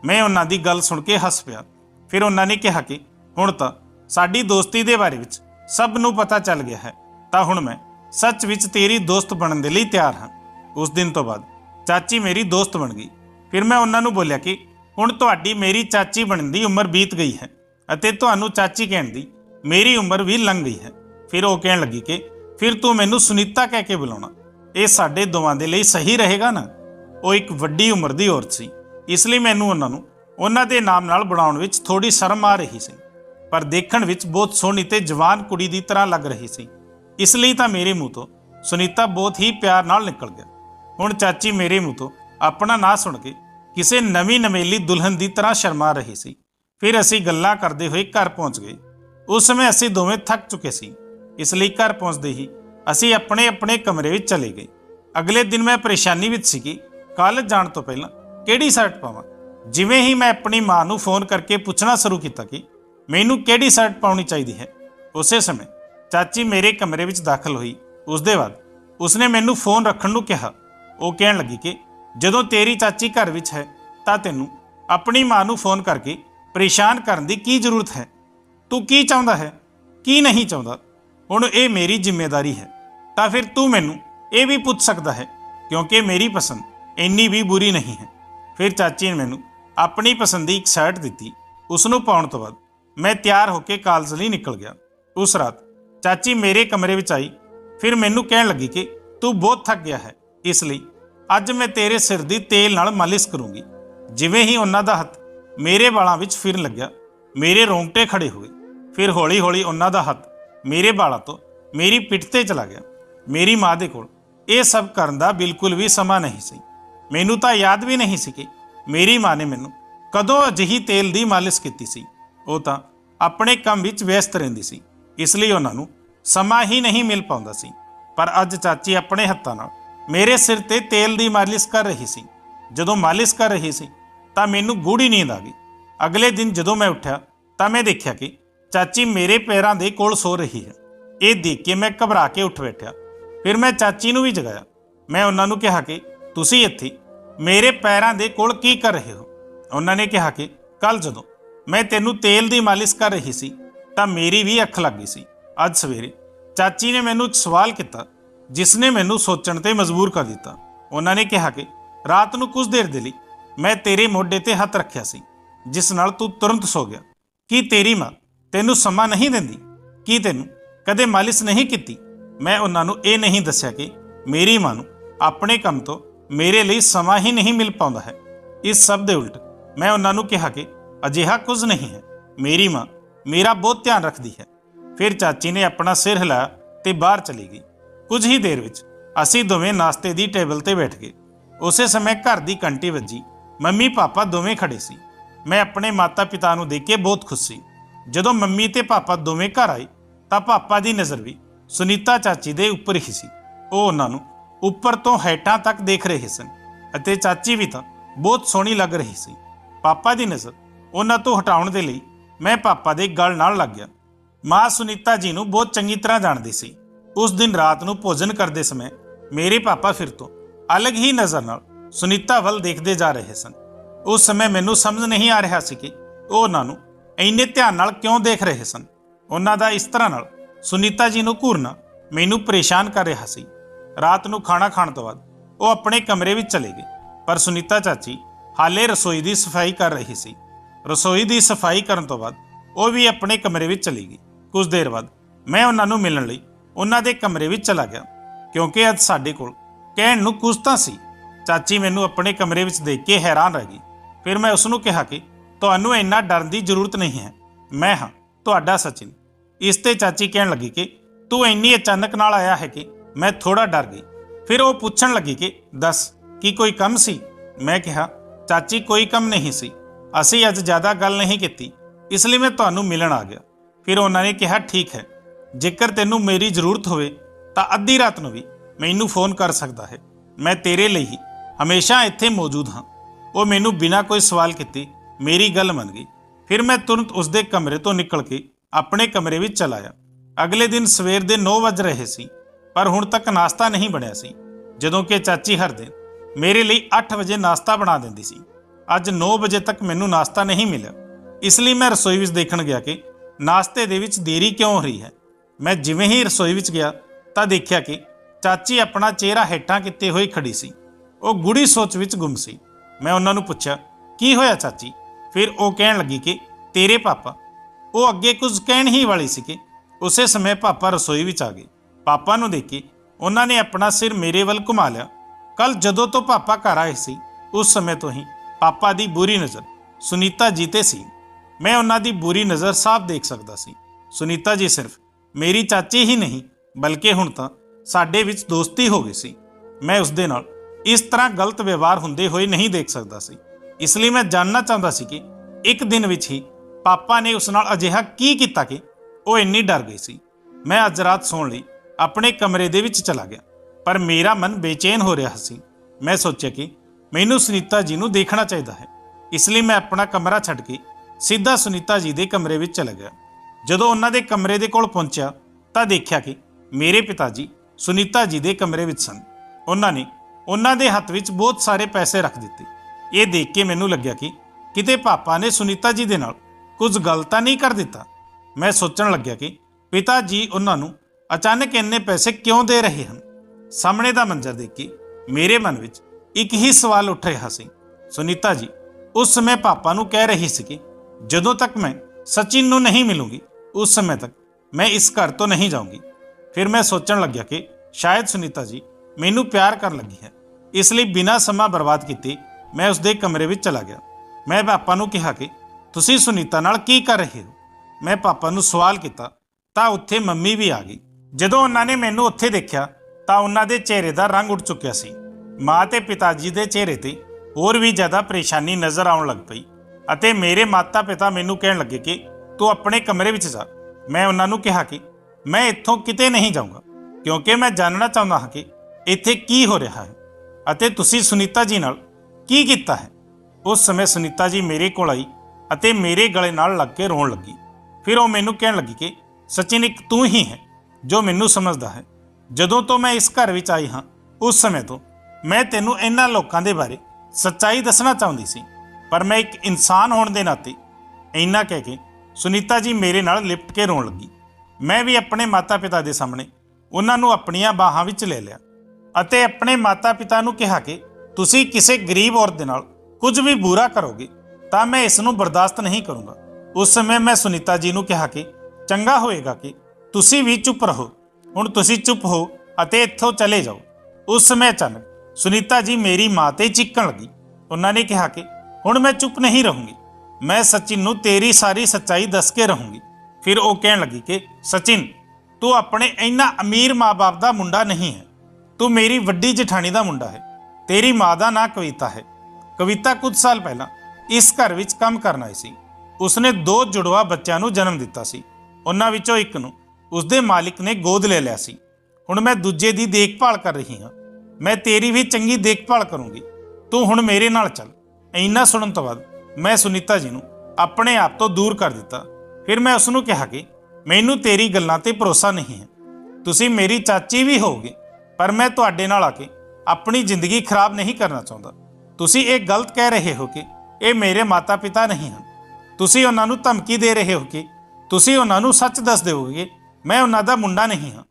ਮੈਂ ਉਹਨਾਂ ਦੀ ਗੱਲ ਸੁਣ ਕੇ ਹੱਸ ਪਿਆ। ਫਿਰ ਉਹਨਾਂ ਨੇ ਕਿਹਾ ਕਿ, ਹੁਣ ਤਾਂ ਸਾਡੀ ਦੋਸਤੀ ਦੇ ਬਾਰੇ ਵਿੱਚ ਸਭ ਨੂੰ ਪਤਾ ਚੱਲ ਗਿਆ ਹੈ। ਤਾਂ ਹੁਣ ਮੈਂ ਸੱਚ ਵਿੱਚ ਤੇਰੀ ਦੋਸਤ ਬਣਨ ਦੇ ਲਈ ਤਿਆਰ ਹਾਂ। ਉਸ ਦਿਨ ਤੋਂ ਬਾਅਦ ਚਾਚੀ ਮੇਰੀ ਦੋਸਤ ਬਣ ਗਈ। ਫਿਰ ਮੈਂ ਉਹਨਾਂ ਨੂੰ ਬੋਲਿਆ ਕਿ, ਹੁਣ ਤੁਹਾਡੀ ਮੇਰੀ ਚਾਚੀ ਬਣਨ ਦੀ ਉਮਰ ਬੀਤ ਗਈ ਹੈ ਅਤੇ ਤੁਹਾਨੂੰ ਚਾਚੀ ਕਹਿਣ ਦੀ ਮੇਰੀ ਉਮਰ ਵੀ ਲੰਘ ਗਈ ਹੈ। ਫਿਰ ਉਹ ਕਹਿਣ ਲੱਗੀ ਕਿ, ਫਿਰ ਤੂੰ ਮੈਨੂੰ ਸੁਨੀਤਾ ਕਹਿ ਕੇ ਬੁਲਾਉਣਾ। ਇਹ ਸਾਡੇ ਦੋਵਾਂ ਦੇ ਲਈ ਸਹੀ ਰਹੇਗਾ ਨਾ? ਉਹ ਇੱਕ ਵੱਡੀ ਉਮਰ ਦੀ ਔਰਤ ਸੀ। ਇਸ ਲਈ ਮੈਨੂੰ ਉਹਨਾਂ ਨੂੰ ਉਹਨਾਂ ਦੇ ਨਾਮ ਨਾਲ ਬਣਾਉਣ ਵਿੱਚ ਥੋੜੀ ਸ਼ਰਮ ਆ ਰਹੀ ਸੀ। ਪਰ ਦੇਖਣ ਵਿੱਚ ਬਹੁਤ ਸੋਹਣੀ ਤੇ ਜਵਾਨ ਕੁੜੀ ਦੀ ਤਰ੍ਹਾਂ ਲੱਗ ਰਹੀ ਸੀ। ਇਸ ਲਈ ਤਾਂ ਮੇਰੇ ਮੂੰਹ ਤੋਂ ਸੁਨੀਤਾ ਬਹੁਤ ਹੀ ਪਿਆਰ ਨਾਲ ਨਿਕਲ ਗਿਆ। ਹੁਣ ਚਾਚੀ ਮੇਰੇ ਮੂੰਹ ਤੋਂ ਆਪਣਾ ਨਾਂ ਸੁਣ ਕੇ ਕਿਸੇ ਨਵੀਂ ਨਵੇਲੀ ਦੁਲਹਨ ਦੀ ਤਰ੍ਹਾਂ ਸ਼ਰਮਾ ਰਹੀ ਸੀ। ਫਿਰ ਅਸੀਂ ਗੱਲਾਂ ਕਰਦੇ ਹੋਏ ਘਰ ਪਹੁੰਚ ਗਏ। ਉਸ ਸਮੇਂ ਅਸੀਂ ਦੋਵੇਂ ਥੱਕ ਚੁੱਕੇ ਸੀ। ਇਸ ਲਈ ਘਰ ਪਹੁੰਚਦੇ ਹੀ ਅਸੀਂ ਆਪਣੇ ਆਪਣੇ ਕਮਰੇ ਵਿੱਚ ਚਲੇ ਗਏ। ਅਗਲੇ ਦਿਨ ਮੈਂ ਪਰੇਸ਼ਾਨੀ ਵਿੱਚ ਸੀ ਕਿ ਕਾਲਜ ਜਾਣ ਤੋਂ ਪਹਿਲਾਂ ਕਿਹੜੀ ਸ਼ਰਟ ਪਾਵਾਂ? ਜਿਵੇਂ ਹੀ ਮੈਂ ਆਪਣੀ ਮਾਂ ਨੂੰ ਫੋਨ ਕਰਕੇ ਪੁੱਛਣਾ ਸ਼ੁਰੂ ਕੀਤਾ ਕਿ ਮੈਨੂੰ ਕਿਹੜੀ ਸ਼ਰਟ ਪਾਉਣੀ ਚਾਹੀਦੀ ਹੈ, ਉਸੇ ਸਮੇਂ ਚਾਚੀ ਮੇਰੇ ਕਮਰੇ ਵਿੱਚ ਦਾਖਲ ਹੋਈ। ਉਸ ਦੇ ਬਾਅਦ ਉਸਨੇ ਮੈਨੂੰ ਫੋਨ ਰੱਖਣ ਨੂੰ ਕਿਹਾ। ਉਹ ਕਹਿਣ ਲੱਗੀ ਕਿ ਜਦੋਂ ਤੇਰੀ ਚਾਚੀ ਘਰ ਵਿੱਚ ਹੈ ਤਾਂ ਤੈਨੂੰ ਆਪਣੀ ਮਾਂ ਨੂੰ ਫੋਨ ਕਰਕੇ ਪਰੇਸ਼ਾਨ ਕਰਨ ਦੀ ਕੀ ਜ਼ਰੂਰਤ ਹੈ? ਤੂੰ ਕੀ ਚਾਹੁੰਦਾ ਹੈ? ਕੀ ਨਹੀਂ ਚਾਹੁੰਦਾ? ਹੁਣ ਇਹ ਮੇਰੀ ਜ਼ਿੰਮੇਵਾਰੀ ਹੈ। ਤਾਂ ਫਿਰ ਤੂੰ ਮੈਨੂੰ ਇਹ ਵੀ ਪੁੱਛ ਸਕਦਾ ਹੈ ਕਿਉਂਕਿ ਮੇਰੀ ਪਸੰਦ ਇੰਨੀ ਵੀ ਬੁਰੀ ਨਹੀਂ ਹੈ। ਫਿਰ ਚਾਚੀ ਨੇ ਮੈਨੂੰ ਆਪਣੀ ਪਸੰਦ ਦੀ ਇੱਕ ਸ਼ਰਟ ਦਿੱਤੀ। ਉਸ ਨੂੰ ਪਾਉਣ ਤੋਂ ਬਾਅਦ ਮੈਂ ਤਿਆਰ ਹੋ ਕੇ ਕਾਲਜ ਲਈ ਨਿਕਲ ਗਿਆ। ਉਸ ਰਾਤ ਚਾਚੀ ਮੇਰੇ ਕਮਰੇ ਵਿੱਚ ਆਈ। ਫਿਰ ਮੈਨੂੰ ਕਹਿਣ ਲੱਗੀ ਕਿ ਤੂੰ ਬਹੁਤ ਥੱਕ ਗਿਆ ਹੈ। ਇਸ ਲਈ ਅੱਜ ਮੈਂ ਤੇਰੇ ਸਿਰ ਦੀ ਤੇਲ ਨਾਲ ਮਾਲਿਸ਼ ਕਰੂੰਗੀ। ਜਿਵੇਂ ਹੀ ਉਹਨਾਂ ਦਾ ਹੱਥ ਮੇਰੇ ਵਾਲਾਂ ਵਿੱਚ ਫਿਰਨ ਲੱਗਿਆ, ਮੇਰੇ ਰੋਂਗਟੇ ਖੜੇ ਹੋਏ। ਫਿਰ ਹੌਲੀ-ਹੌਲੀ ਉਹਨਾਂ ਦਾ ਹੱਥ ਮੇਰੇ ਵਾਲਾਂ ਤੋਂ ਮੇਰੀ ਪਿੱਠ ਤੇ ਚਲਾ ਗਿਆ। ਮੇਰੀ ਮਾਂ ਦੇ ਕੋਲ ਇਹ ਸਭ ਕਰਨ ਦਾ ਬਿਲਕੁਲ ਵੀ ਸਮਾਂ ਨਹੀਂ ਸੀ। ਮੈਨੂੰ ਤਾਂ ਯਾਦ ਵੀ ਨਹੀਂ ਸੀ ਕਿ ਮੇਰੀ ਮਾਂ ਨੇ ਮੈਨੂੰ ਕਦੋਂ ਅਜਿਹੀ ਤੇਲ ਦੀ ਮਾਲਿਸ਼ ਕੀਤੀ ਸੀ। ਉਹ ਤਾਂ ਆਪਣੇ ਕੰਮ ਵਿੱਚ ਵਿਅਸਤ ਰਹਿੰਦੀ ਸੀ। ਇਸ ਲਈ ਉਹਨਾਂ ਨੂੰ ਸਮਾਂ ਹੀ ਨਹੀਂ ਮਿਲ ਪਾਉਂਦਾ ਸੀ। ਪਰ ਅੱਜ ਚਾਚੀ ਆਪਣੇ ਹੱਥਾਂ ਨਾਲ ਮੇਰੇ ਸਿਰ ਤੇ ਤੇਲ ਦੀ ਮਾਲਿਸ਼ ਕਰ ਰਹੀ ਸੀ। ਜਦੋਂ ਮਾਲਿਸ਼ ਕਰ ਰਹੀ ਸੀ, ਤਾਂ ਮੈਨੂੰ ਗੂੜੀ ਨੀਂਦ ਆ ਗਈ। ਅਗਲੇ ਦਿਨ ਜਦੋਂ ਮੈਂ ਉੱਠਿਆ, ਤਾਂ ਮੈਂ ਦੇਖਿਆ ਕਿ ਚਾਚੀ ਮੇਰੇ ਪੈਰਾਂ ਦੇ ਕੋਲ ਸੋ ਰਹੀ ਹੈ। ਇਹ ਦੇਖ ਕੇ ਮੈਂ ਘਬਰਾ ਕੇ ਉੱਠ ਬੈਠਿਆ। ਫਿਰ ਮੈਂ ਚਾਚੀ ਨੂੰ ਵੀ ਜਗਾਇਆ। ਮੈਂ ਉਹਨਾਂ ਨੂੰ ਕਿਹਾ ਕਿ ਤੁਸੀਂ ਇੱਥੇ ਮੇਰੇ ਪੈਰਾਂ ਦੇ ਕੋਲ ਕੀ ਕਰ ਰਹੇ ਹੋ? ਉਹਨਾਂ ਨੇ ਕਿਹਾ ਕਿ ਕੱਲ ਜਦੋਂ ਮੈਂ ਤੈਨੂੰ ਤੇਲ ਦੀ ਮਾਲਿਸ਼ ਕਰ ਰਹੀ ਸੀ, ਤਾਂ ਮੇਰੀ ਵੀ ਅੱਖ ਲੱਗ ਗਈ ਸੀ। ਅੱਜ ਸਵੇਰੇ ਚਾਚੀ ਨੇ ਮੈਨੂੰ ਸਵਾਲ ਕੀਤਾ ਜਿਸ ਨੇ ਮੈਨੂੰ ਸੋਚਣ ਤੇ ਮਜਬੂਰ ਕਰ ਦਿੱਤਾ। ਉਹਨਾਂ ਨੇ ਕਿਹਾ ਕਿ, ਰਾਤ ਨੂੰ ਕੁਝ ਦੇਰ ਦੇ ਲਈ ਮੈਂ ਤੇਰੇ ਮੋਢੇ ਤੇ ਹੱਥ ਰੱਖਿਆ ਸੀ, ਜਿਸ ਨਾਲ ਤੂੰ ਤੁਰੰਤ ਸੋ ਗਿਆ। ਕੀ ਤੇਰੀ ਮਾਂ ਤੈਨੂੰ ਸਮਾਂ ਨਹੀਂ ਦਿੰਦੀ? ਕੀ ਤੈਨੂੰ ਕਦੇ ਮਾਲਿਸ਼ ਨਹੀਂ ਕੀਤੀ? ਮੈਂ ਉਹਨਾਂ ਨੂੰ ਇਹ ਨਹੀਂ ਦੱਸਿਆ ਕਿ ਮੇਰੀ ਮਾਂ ਨੂੰ ਆਪਣੇ ਕੰਮ ਤੋਂ ਮੇਰੇ ਲਈ ਸਮਾਂ ਹੀ ਨਹੀਂ ਮਿਲ ਪਾਉਂਦਾ ਹੈ। ਇਸ ਸਭ ਦੇ ਉਲਟ ਮੈਂ ਉਹਨਾਂ ਨੂੰ ਕਿਹਾ ਕਿ ਅਜਿਹਾ ਕੁਝ ਨਹੀਂ ਹੈ। ਮੇਰੀ ਮਾਂ ਮੇਰਾ ਬਹੁਤ ਧਿਆਨ ਰੱਖਦੀ ਹੈ। ਫਿਰ ਚਾਚੀ ਨੇ ਆਪਣਾ ਸਿਰ ਹਿਲਾਇਆ ਤੇ ਬਾਹਰ ਚਲੀ ਗਈ। ਕੁਝ ਹੀ ਦੇਰ ਵਿੱਚ ਅਸੀਂ ਦੋਵੇਂ ਨਾਸਤੇ ਦੀ ਟੇਬਲ ਤੇ ਬੈਠ ਗਏ। ਉਸੇ ਸਮੇਂ ਘਰ ਦੀ ਘੰਟੀ ਵੱਜੀ। ਮੰਮੀ ਪਾਪਾ ਦੋਵੇਂ ਖੜੇ ਸੀ। ਮੈਂ ਆਪਣੇ ਮਾਤਾ-ਪਿਤਾ ਨੂੰ ਦੇਖ ਕੇ ਬਹੁਤ ਖੁਸ਼ ਸੀ। ਜਦੋਂ ਮੰਮੀ ਤੇ ਪਾਪਾ ਦੋਵੇਂ ਘਰ ਆਏ ਤਾਂ ਪਾਪਾ ਦੀ ਨਜ਼ਰ ਵੀ ਸੁਨੀਤਾ ਚਾਚੀ ਦੇ ਉੱਪਰ ਹੀ ਸੀ। ਉਹ ਉਹਨਾਂ ਨੂੰ ਉੱਪਰ ਤੋਂ ਹੈਟਾਂ ਤੱਕ ਦੇਖ ਰਹੇ ਸਨ ਅਤੇ ਚਾਚੀ ਵੀ ਤਾਂ ਬਹੁਤ ਸੋਹਣੀ ਲੱਗ ਰਹੀ ਸੀ। ਪਾਪਾ ਦੀ ਨਜ਼ਰ ਉਹਨਾਂ ਤੋਂ ਹਟਾਉਣ ਦੇ ਲਈ ਮੈਂ ਪਾਪਾ ਦੇ ਗਲ ਨਾਲ ਲੱਗ ਗਿਆ। ਮਾਂ ਸੁਨੀਤਾ ਜੀ ਨੂੰ ਬਹੁਤ ਚੰਗੀ ਤਰ੍ਹਾਂ ਜਾਣਦੀ ਸੀ। ਉਸ ਦਿਨ ਰਾਤ ਨੂੰ ਭੋਜਨ ਕਰਦੇ ਸਮੇਂ ਮੇਰੇ ਪਾਪਾ ਫਿਰ ਤੋਂ ਅਲੱਗ ਹੀ ਨਜ਼ਰ ਨਾਲ ਸੁਨੀਤਾ ਵੱਲ ਦੇਖਦੇ ਜਾ ਰਹੇ ਸਨ। ਉਸ ਸਮੇਂ ਮੈਨੂੰ ਸਮਝ ਨਹੀਂ ਆ ਰਿਹਾ ਸੀ ਕਿ ਉਹ ਉਹਨਾਂ ਨੂੰ ਇੰਨੇ ਧਿਆਨ ਨਾਲ ਕਿਉਂ ਦੇਖ ਰਹੇ ਸਨ। ਉਹਨਾਂ ਦਾ ਇਸ ਤਰ੍ਹਾਂ ਨਾਲ ਸੁਨੀਤਾ ਜੀ ਨੂੰ ਘੂਰਨਾ ਮੈਨੂੰ ਪਰੇਸ਼ਾਨ ਕਰ ਰਿਹਾ ਸੀ। ਰਾਤ ਨੂੰ ਖਾਣਾ ਖਾਣ ਤੋਂ ਬਾਅਦ ਉਹ ਆਪਣੇ ਕਮਰੇ ਵਿੱਚ ਚਲੇ ਗਏ। ਪਰ ਸੁਨੀਤਾ ਚਾਚੀ ਹਾਲੇ ਰਸੋਈ ਦੀ ਸਫ਼ਾਈ ਕਰ ਰਹੀ ਸੀ। ਰਸੋਈ ਦੀ ਸਫ਼ਾਈ ਕਰਨ ਤੋਂ ਬਾਅਦ ਉਹ ਵੀ ਆਪਣੇ ਕਮਰੇ ਵਿੱਚ ਚਲੀ ਗਈ। ਕੁਝ ਦੇਰ ਬਾਅਦ ਮੈਂ ਉਹਨਾਂ ਨੂੰ ਮਿਲਣ ਲਈ ਉਹਨਾਂ ਦੇ ਕਮਰੇ ਵਿੱਚ ਚਲਾ ਗਿਆ। ਕਿਉਂਕਿ ਅੱਜ ਸਾਡੇ ਕੋਲ ਕਹਿਣ ਨੂੰ ਕੁਝ ਤਾਂ ਸੀ। ਚਾਚੀ ਮੈਨੂੰ ਆਪਣੇ ਕਮਰੇ ਵਿੱਚ ਦੇਖ ਕੇ ਹੈਰਾਨ ਰਹਿ ਗਈ। ਫਿਰ ਮੈਂ ਉਸ ਨੂੰ ਕਿਹਾ ਕਿ ਤੁਹਾਨੂੰ ਇੰਨਾ ਡਰਨ ਦੀ ਜ਼ਰੂਰਤ ਨਹੀਂ ਹੈ। ਮੈਂ ਹਾਂ, ਤੁਹਾਡਾ ਸਚਿਨ। ਇਸ ਤੇ ਚਾਚੀ ਕਹਿਣ ਲੱਗੀ ਕਿ ਤੂੰ ਇੰਨੀ ਅਚਾਨਕ ਨਾਲ ਆਇਆ ਹੈ ਕਿ ਮੈਂ ਥੋੜਾ ਡਰ ਗਈ। ਫਿਰ ਉਹ ਪੁੱਛਣ ਲੱਗੀ ਕਿ, ਦੱਸ, ਕੀ ਕੋਈ ਕੰਮ ਸੀ? ਮੈਂ ਕਿਹਾ, ਚਾਚੀ, ਕੋਈ ਕੰਮ ਨਹੀਂ ਸੀ। ਅਸੀਂ ਅੱਜ ਜ਼ਿਆਦਾ ਗੱਲ ਨਹੀਂ ਕੀਤੀ। ਇਸ ਲਈ ਮੈਂ ਤੁਹਾਨੂੰ ਮਿਲਣ ਆ ਗਿਆ। ਫਿਰ ਉਹਨਾਂ ਨੇ ਕਿਹਾ, ਠੀਕ ਹੈ। ਜੇਕਰ ਤੈਨੂੰ ਮੇਰੀ ਜ਼ਰੂਰਤ ਹੋਵੇ, ਤਾਂ ਅੱਧੀ ਰਾਤ ਨੂੰ ਵੀ ਮੈਨੂੰ ਫੋਨ ਕਰ ਸਕਦਾ ਹੈ। ਮੈਂ ਤੇਰੇ ਲਈ ਹੀ ਹਮੇਸ਼ਾ ਇੱਥੇ ਮੌਜੂਦ ਹਾਂ। ਉਹ ਮੈਨੂੰ ਬਿਨਾਂ ਕੋਈ ਸਵਾਲ ਕੀਤੇ ਮੇਰੀ ਗੱਲ ਮੰਨ ਗਈ। ਫਿਰ ਮੈਂ ਤੁਰੰਤ ਉਸਦੇ ਕਮਰੇ ਤੋਂ ਨਿਕਲ ਕੇ ਆਪਣੇ ਕਮਰੇ ਵਿੱਚ ਚਲਾ ਆਇਆ। ਅਗਲੇ ਦਿਨ ਸਵੇਰ ਦੇ 9 ਵਜ ਰਹੇ ਸੀ। ਪਰ ਹੁਣ ਤੱਕ ਨਾਸ਼ਤਾ ਨਹੀਂ ਬਣਿਆ ਸੀ। ਜਦੋਂ ਕਿ ਚਾਚੀ ਹਰ ਦਿਨ ਮੇਰੇ ਲਈ 8 ਵਜੇ ਨਾਸ਼ਤਾ ਬਣਾ ਦਿੰਦੀ ਸੀ। ਅੱਜ 9 ਵਜੇ ਤੱਕ ਮੈਨੂੰ ਨਾਸ਼ਤਾ ਨਹੀਂ ਮਿਲਿਆ। ਇਸ ਲਈ ਮੈਂ ਰਸੋਈ ਵਿੱਚ ਦੇਖਣ ਗਿਆ ਕਿ ਨਾਸ਼ਤੇ ਦੇ ਵਿੱਚ ਦੇਰੀ ਕਿਉਂ ਹੋ ਰਹੀ ਹੈ। ਮੈਂ ਜਿਵੇਂ ਹੀ ਰਸੋਈ ਵਿੱਚ ਗਿਆ ਤਾਂ ਦੇਖਿਆ ਕਿ ਚਾਚੀ ਆਪਣਾ ਚਿਹਰਾ ਹੇਠਾਂ ਕੀਤੇ ਹੋਈ ਖੜੀ ਸੀ। ਉਹ ਗੂੜੀ ਸੋਚ ਵਿੱਚ ਗੁੰਮ ਸੀ। ਮੈਂ ਉਹਨਾਂ ਨੂੰ ਪੁੱਛਿਆ, ਕੀ ਹੋਇਆ ਚਾਚੀ? ਫਿਰ ਉਹ ਕਹਿਣ ਲੱਗੀ ਕਿ, ਤੇਰੇ ਪਾਪਾ। ਉਹ ਅੱਗੇ ਕੁਝ ਕਹਿਣ ਹੀ ਵਾਲੀ ਸੀ ਕਿ ਉਸੇ ਸਮੇਂ ਪਾਪਾ ਰਸੋਈ ਵਿੱਚ ਆ ਗਏ। ਪਾਪਾ ਨੂੰ ਦੇਖ ਕੇ ਉਹਨਾਂ ਨੇ ਆਪਣਾ ਸਿਰ ਮੇਰੇ ਵੱਲ ਘੁਮਾ ਲਿਆ। ਕੱਲ ਜਦੋਂ ਤੋਂ ਪਾਪਾ ਘਰ ਆਏ ਸੀ, ਉਸ ਸਮੇਂ ਤੋਂ ਹੀ ਪਾਪਾ ਦੀ ਬੁਰੀ ਨਜ਼ਰ ਸੁਨੀਤਾ ਜੀ ਤੇ ਸੀ। ਮੈਂ ਉਹਨਾਂ ਦੀ ਬੁਰੀ ਨਜ਼ਰ ਸਾਫ਼ ਦੇਖ ਸਕਦਾ ਸੀ। ਸੁਨੀਤਾ ਜੀ ਸਿਰਫ ਮੇਰੀ ਚਾਚੀ ਹੀ ਨਹੀਂ, ਬਲਕਿ ਹੁਣ ਤਾਂ ਸਾਡੇ ਵਿੱਚ ਦੋਸਤੀ ਹੋ ਗਈ ਸੀ। ਮੈਂ ਉਸ ਦੇ ਨਾਲ ਇਸ ਤਰ੍ਹਾਂ ਗਲਤ ਵਿਵਹਾਰ ਹੁੰਦੇ ਹੋਏ ਨਹੀਂ ਦੇਖ ਸਕਦਾ ਸੀ। ਇਸ ਲਈ ਮੈਂ ਜਾਣਨਾ ਚਾਹੁੰਦਾ ਸੀ ਕਿ ਇੱਕ ਦਿਨ ਵਿੱਚ ਹੀ ਪਾਪਾ ਨੇ ਉਸ ਨਾਲ ਅਜਿਹਾ ਕੀ ਕੀਤਾ ਕਿ ਉਹ ਇੰਨੀ ਡਰ ਗਈ ਸੀ। ਮੈਂ ਅੱਜ ਰਾਤ ਸੌਣ ਲਈ ਆਪਣੇ ਕਮਰੇ ਦੇ ਵਿੱਚ ਚਲਾ ਗਿਆ। ਪਰ ਮੇਰਾ ਮਨ ਬੇਚੈਨ ਹੋ ਰਿਹਾ ਸੀ। ਮੈਂ ਸੋਚਿਆ ਕਿ ਮੈਨੂੰ ਸੁਨੀਤਾ ਜੀ ਨੂੰ ਦੇਖਣਾ ਚਾਹੀਦਾ ਹੈ। ਇਸ ਲਈ ਮੈਂ ਆਪਣਾ ਕਮਰਾ ਛੱਡ ਕੇ ਸਿੱਧਾ ਸੁਨੀਤਾ ਜੀ ਦੇ ਕਮਰੇ ਵਿੱਚ ਚਲਾ ਗਿਆ। ਜਦੋਂ ਉਹਨਾਂ ਦੇ ਕਮਰੇ ਦੇ ਕੋਲ ਪਹੁੰਚਿਆ, ਤਾਂ ਦੇਖਿਆ ਕਿ ਮੇਰੇ ਪਿਤਾ ਜੀ ਸੁਨੀਤਾ ਜੀ ਦੇ ਕਮਰੇ ਵਿੱਚ ਸਨ। ਉਹਨਾਂ ਨੇ ਉਹਨਾਂ ਦੇ ਹੱਥ ਵਿੱਚ ਬਹੁਤ ਸਾਰੇ ਪੈਸੇ ਰੱਖ ਦਿੱਤੇ। ਇਹ ਦੇਖ ਕੇ ਮੈਨੂੰ ਲੱਗਿਆ ਕਿ ਕਿਤੇ ਪਾਪਾ ਨੇ ਸੁਨੀਤਾ ਜੀ ਦੇ ਨਾਲ ਕੁਝ ਗਲਤ ਨਹੀਂ ਕਰ ਦਿੱਤਾ। ਮੈਂ ਸੋਚਣ ਲੱਗਿਆ ਕਿ ਪਿਤਾ ਜੀ ਉਹਨਾਂ ਨੂੰ ਅਚਾਨਕ ਇੰਨੇ ਪੈਸੇ ਕਿਉਂ ਦੇ ਰਹੇ ਹਨ? ਸਾਹਮਣੇ ਦਾ ਮੰਜ਼ਰ ਦੇਖ ਕੇ ਮੇਰੇ ਮਨ ਵਿੱਚ ਇੱਕ ਹੀ ਸਵਾਲ ਉੱਠ ਰਿਹਾ ਸੀ। ਸੁਨੀਤਾ ਜੀ, ਉਸ ਸਮੇਂ ਪਾਪਾ ਨੂੰ ਕਹਿ ਰਹੀ ਸੀ ਕਿ ਜਦੋਂ ਤੱਕ ਮੈਂ ਸਚਿਨ ਨੂੰ ਨਹੀਂ ਮਿਲੂੰਗੀ, ਉਸ ਸਮੇਂ ਤੱਕ ਮੈਂ ਇਸ ਘਰ ਤੋਂ ਨਹੀਂ ਜਾਊਂਗੀ। ਫਿਰ ਮੈਂ ਸੋਚਣ ਲੱਗਿਆ ਕਿ ਸ਼ਾਇਦ ਸੁਨੀਤਾ ਜੀ ਮੈਨੂੰ ਪਿਆਰ ਕਰਨ ਲੱਗੀ ਹੈ। ਇਸ ਲਈ ਬਿਨਾਂ ਸਮਾਂ ਬਰਬਾਦ ਕੀਤੇ ਮੈਂ ਉਸ ਦੇ ਕਮਰੇ ਵਿੱਚ ਚਲਾ ਗਿਆ। ਮੈਂ ਪਾਪਾ ਨੂੰ ਕਿਹਾ ਕਿ, ਤੁਸੀਂ ਸੁਨੀਤਾ ਨਾਲ ਕੀ ਕਰ ਰਹੇ ਹੋ? ਮੈਂ ਪਾਪਾ ਨੂੰ ਸਵਾਲ ਕੀਤਾ, ਤਾਂ ਉੱਥੇ ਮੰਮੀ ਵੀ ਆ ਗਈ। ਜਦੋਂ ਉਹਨਾਂ ਨੇ ਮੈਨੂੰ ਉੱਥੇ ਦੇਖਿਆ, ਤਾਂ ਉਹਨਾਂ ਦੇ ਚਿਹਰੇ ਦਾ ਰੰਗ ਉੱਡ ਚੁੱਕਿਆ ਸੀ। ਮਾਂ ਤੇ ਪਿਤਾ ਜੀ ਦੇ ਚਿਹਰੇ ਤੇ ਹੋਰ ਵੀ ਜ਼ਿਆਦਾ ਪਰੇਸ਼ਾਨੀ ਨਜ਼ਰ ਆਉਣ ਲੱਗ ਪਈ ਅਤੇ ਮੇਰੇ ਮਾਤਾ-ਪਿਤਾ ਮੈਨੂੰ ਕਹਿਣ ਲੱਗੇ ਕਿ ਤੂੰ ਆਪਣੇ ਕਮਰੇ ਵਿੱਚ ਜਾ। ਮੈਂ ਉਹਨਾਂ ਨੂੰ ਕਿਹਾ ਕਿ ਮੈਂ ਇੱਥੋਂ ਕਿਤੇ ਨਹੀਂ ਜਾਊਂਗਾ, ਕਿਉਂਕਿ ਮੈਂ ਜਾਣਨਾ ਚਾਹੁੰਦਾ ਹਾਂ ਕਿ ਇੱਥੇ ਕੀ ਹੋ ਰਿਹਾ ਹੈ ਅਤੇ ਤੁਸੀਂ ਸੁਨੀਤਾ ਜੀ ਨਾਲ ਕੀ ਕੀਤਾ ਹੈ। ਉਸ ਸਮੇਂ ਸੁਨੀਤਾ ਜੀ ਮੇਰੇ ਕੋਲ ਆਈ ਅਤੇ ਮੇਰੇ ਗਲੇ ਨਾਲ ਲੱਗ ਕੇ ਰੋਣ ਲੱਗੀ। ਫਿਰ ਉਹ ਮੈਨੂੰ ਕਹਿਣ ਲੱਗੀ ਕਿ, ਸਚਿਨ ਇੱਕ ਤੂੰ ਹੀ ਹੈ। ਜੋ ਮੈਨੂੰ ਸਮਝਦਾ ਹੈ। ਜਦੋਂ ਤੋਂ ਮੈਂ ਇਸ ਘਰ ਵਿੱਚ ਆਈ ਹਾਂ, ਉਸ ਸਮੇਂ ਤੋਂ ਮੈਂ ਤੈਨੂੰ ਇਹਨਾਂ ਲੋਕਾਂ ਦੇ ਬਾਰੇ ਸੱਚਾਈ ਦੱਸਣਾ ਚਾਹੁੰਦੀ ਸੀ। ਪਰ ਮੈਂ ਇੱਕ ਇਨਸਾਨ ਹੋਣ ਦੇ ਨਾਤੇ ਇੰਨਾ ਕਹਿ ਕੇ ਸੁਨੀਤਾ ਜੀ ਮੇਰੇ ਨਾਲ ਲਿਪਟ ਕੇ ਰੋਣ ਲੱਗੀ। ਮੈਂ ਵੀ ਆਪਣੇ ਮਾਤਾ-ਪਿਤਾ ਦੇ ਸਾਹਮਣੇ ਉਹਨਾਂ ਨੂੰ ਆਪਣੀਆਂ ਬਾਹਾਂ ਵਿੱਚ ਲੈ ਲਿਆ ਅਤੇ ਆਪਣੇ ਮਾਤਾ-ਪਿਤਾ ਨੂੰ ਕਿਹਾ ਕਿ ਤੁਸੀਂ ਕਿਸੇ ਗਰੀਬ ਔਰਤ ਦੇ ਨਾਲ ਕੁਝ ਵੀ ਬੁਰਾ ਕਰੋਗੇ ਤਾਂ ਮੈਂ ਇਸ ਨੂੰ ਬਰਦਾਸ਼ਤ ਨਹੀਂ ਕਰੂੰਗਾ। ਉਸ ਸਮੇਂ ਮੈਂ ਸੁਨੀਤਾ ਜੀ ਨੂੰ ਕਿਹਾ ਕਿ ਚੰਗਾ ਹੋਏਗਾ ਕਿ ਤੁਸੀਂ ਵੀ ਚੁੱਪ ਰਹੋ। ਹੁਣ ਤੁਸੀਂ ਚੁੱਪ ਹੋ ਅਤੇ ਇੱਥੋਂ ਚਲੇ ਜਾਓ। ਉਸ ਸਮੇਂ ਅਚਾਨਕ ਸੁਨੀਤਾ ਜੀ ਮੇਰੀ ਮਾਂ ਤੇ ਚੀਕਣ ਲੱਗੀ। ਉਹਨਾਂ ਨੇ ਕਿਹਾ ਕਿ, ਹੁਣ ਮੈਂ ਚੁੱਪ ਨਹੀਂ ਰਹੂੰਗੀ। ਮੈਂ ਸਚਿਨ ਨੂੰ ਤੇਰੀ ਸਾਰੀ ਸੱਚਾਈ ਦੱਸ ਕੇ ਰਹੂੰਗੀ। ਫਿਰ ਉਹ ਕਹਿਣ ਲੱਗੀ ਕਿ, ਸਚਿਨ, ਤੂੰ ਆਪਣੇ ਇੰਨਾ ਅਮੀਰ ਮਾਪੇ ਦਾ ਮੁੰਡਾ ਨਹੀਂ ਹੈ। ਤੂੰ ਮੇਰੀ ਵੱਡੀ ਜਠਾਣੀ ਦਾ ਮੁੰਡਾ ਹੈ। ਤੇਰੀ ਮਾਂ ਦਾ ਨਾਂ ਕਵਿਤਾ ਹੈ। ਕਵਿਤਾ ਕੁਝ ਸਾਲ ਪਹਿਲਾਂ ਇਸ ਘਰ ਵਿੱਚ ਕੰਮ ਕਰਨ ਆਈ ਸੀ। ਉਸਨੇ ਦੋ ਜੁੜਵਾ ਬੱਚਿਆਂ ਨੂੰ ਜਨਮ ਦਿੱਤਾ ਸੀ। ਉਹਨਾਂ ਵਿੱਚੋਂ ਇੱਕ ਨੂੰ ਉਸਦੇ ਮਾਲਿਕ ਨੇ ਗੋਦ ਲੈ ਲਿਆ ਸੀ। ਹੁਣ ਮੈਂ ਦੂਜੇ ਦੀ ਦੇਖਭਾਲ ਕਰ ਰਹੀ ਹਾਂ। ਮੈਂ ਤੇਰੀ ਵੀ ਚੰਗੀ ਦੇਖਭਾਲ ਕਰੂੰਗੀ। ਤੂੰ ਹੁਣ ਮੇਰੇ ਨਾਲ ਚੱਲ। ਇੰਨਾ ਸੁਣਨ ਤੋਂ ਬਾਅਦ ਮੈਂ ਸੁਨੀਤਾ ਜੀ ਨੂੰ ਆਪਣੇ ਆਪ ਤੋਂ ਦੂਰ ਕਰ ਦਿੱਤਾ। ਫਿਰ ਮੈਂ ਉਸ ਨੂੰ ਕਿਹਾ ਕਿ ਮੈਨੂੰ ਤੇਰੀ ਗੱਲਾਂ ਤੇ ਭਰੋਸਾ ਨਹੀਂ ਹੈ। ਤੁਸੀਂ ਮੇਰੀ ਚਾਚੀ ਵੀ ਹੋਗੇ ਪਰ ਮੈਂ ਤੁਹਾਡੇ ਨਾਲ ਆ ਕੇ ਆਪਣੀ ਜ਼ਿੰਦਗੀ ਖਰਾਬ ਨਹੀਂ ਕਰਨਾ ਚਾਹੁੰਦਾ। ਤੁਸੀਂ ਇਹ ਗਲਤ ਕਹਿ ਰਹੇ ਹੋ ਕਿ ਇਹ ਮੇਰੇ ਮਾਤਾ-ਪਿਤਾ ਨਹੀਂ ਹਨ। ਤੁਸੀਂ ਉਹਨਾਂ ਨੂੰ ਧਮਕੀ ਦੇ ਰਹੇ ਹੋ ਕਿ ਤੁਸੀਂ ਉਹਨਾਂ ਨੂੰ ਸੱਚ ਦੱਸ ਦਿਓਗੇ ਮੈਂ ਉਹਨਾਂ ਦਾ ਮੁੰਡਾ ਨਹੀਂ ਹਾਂ।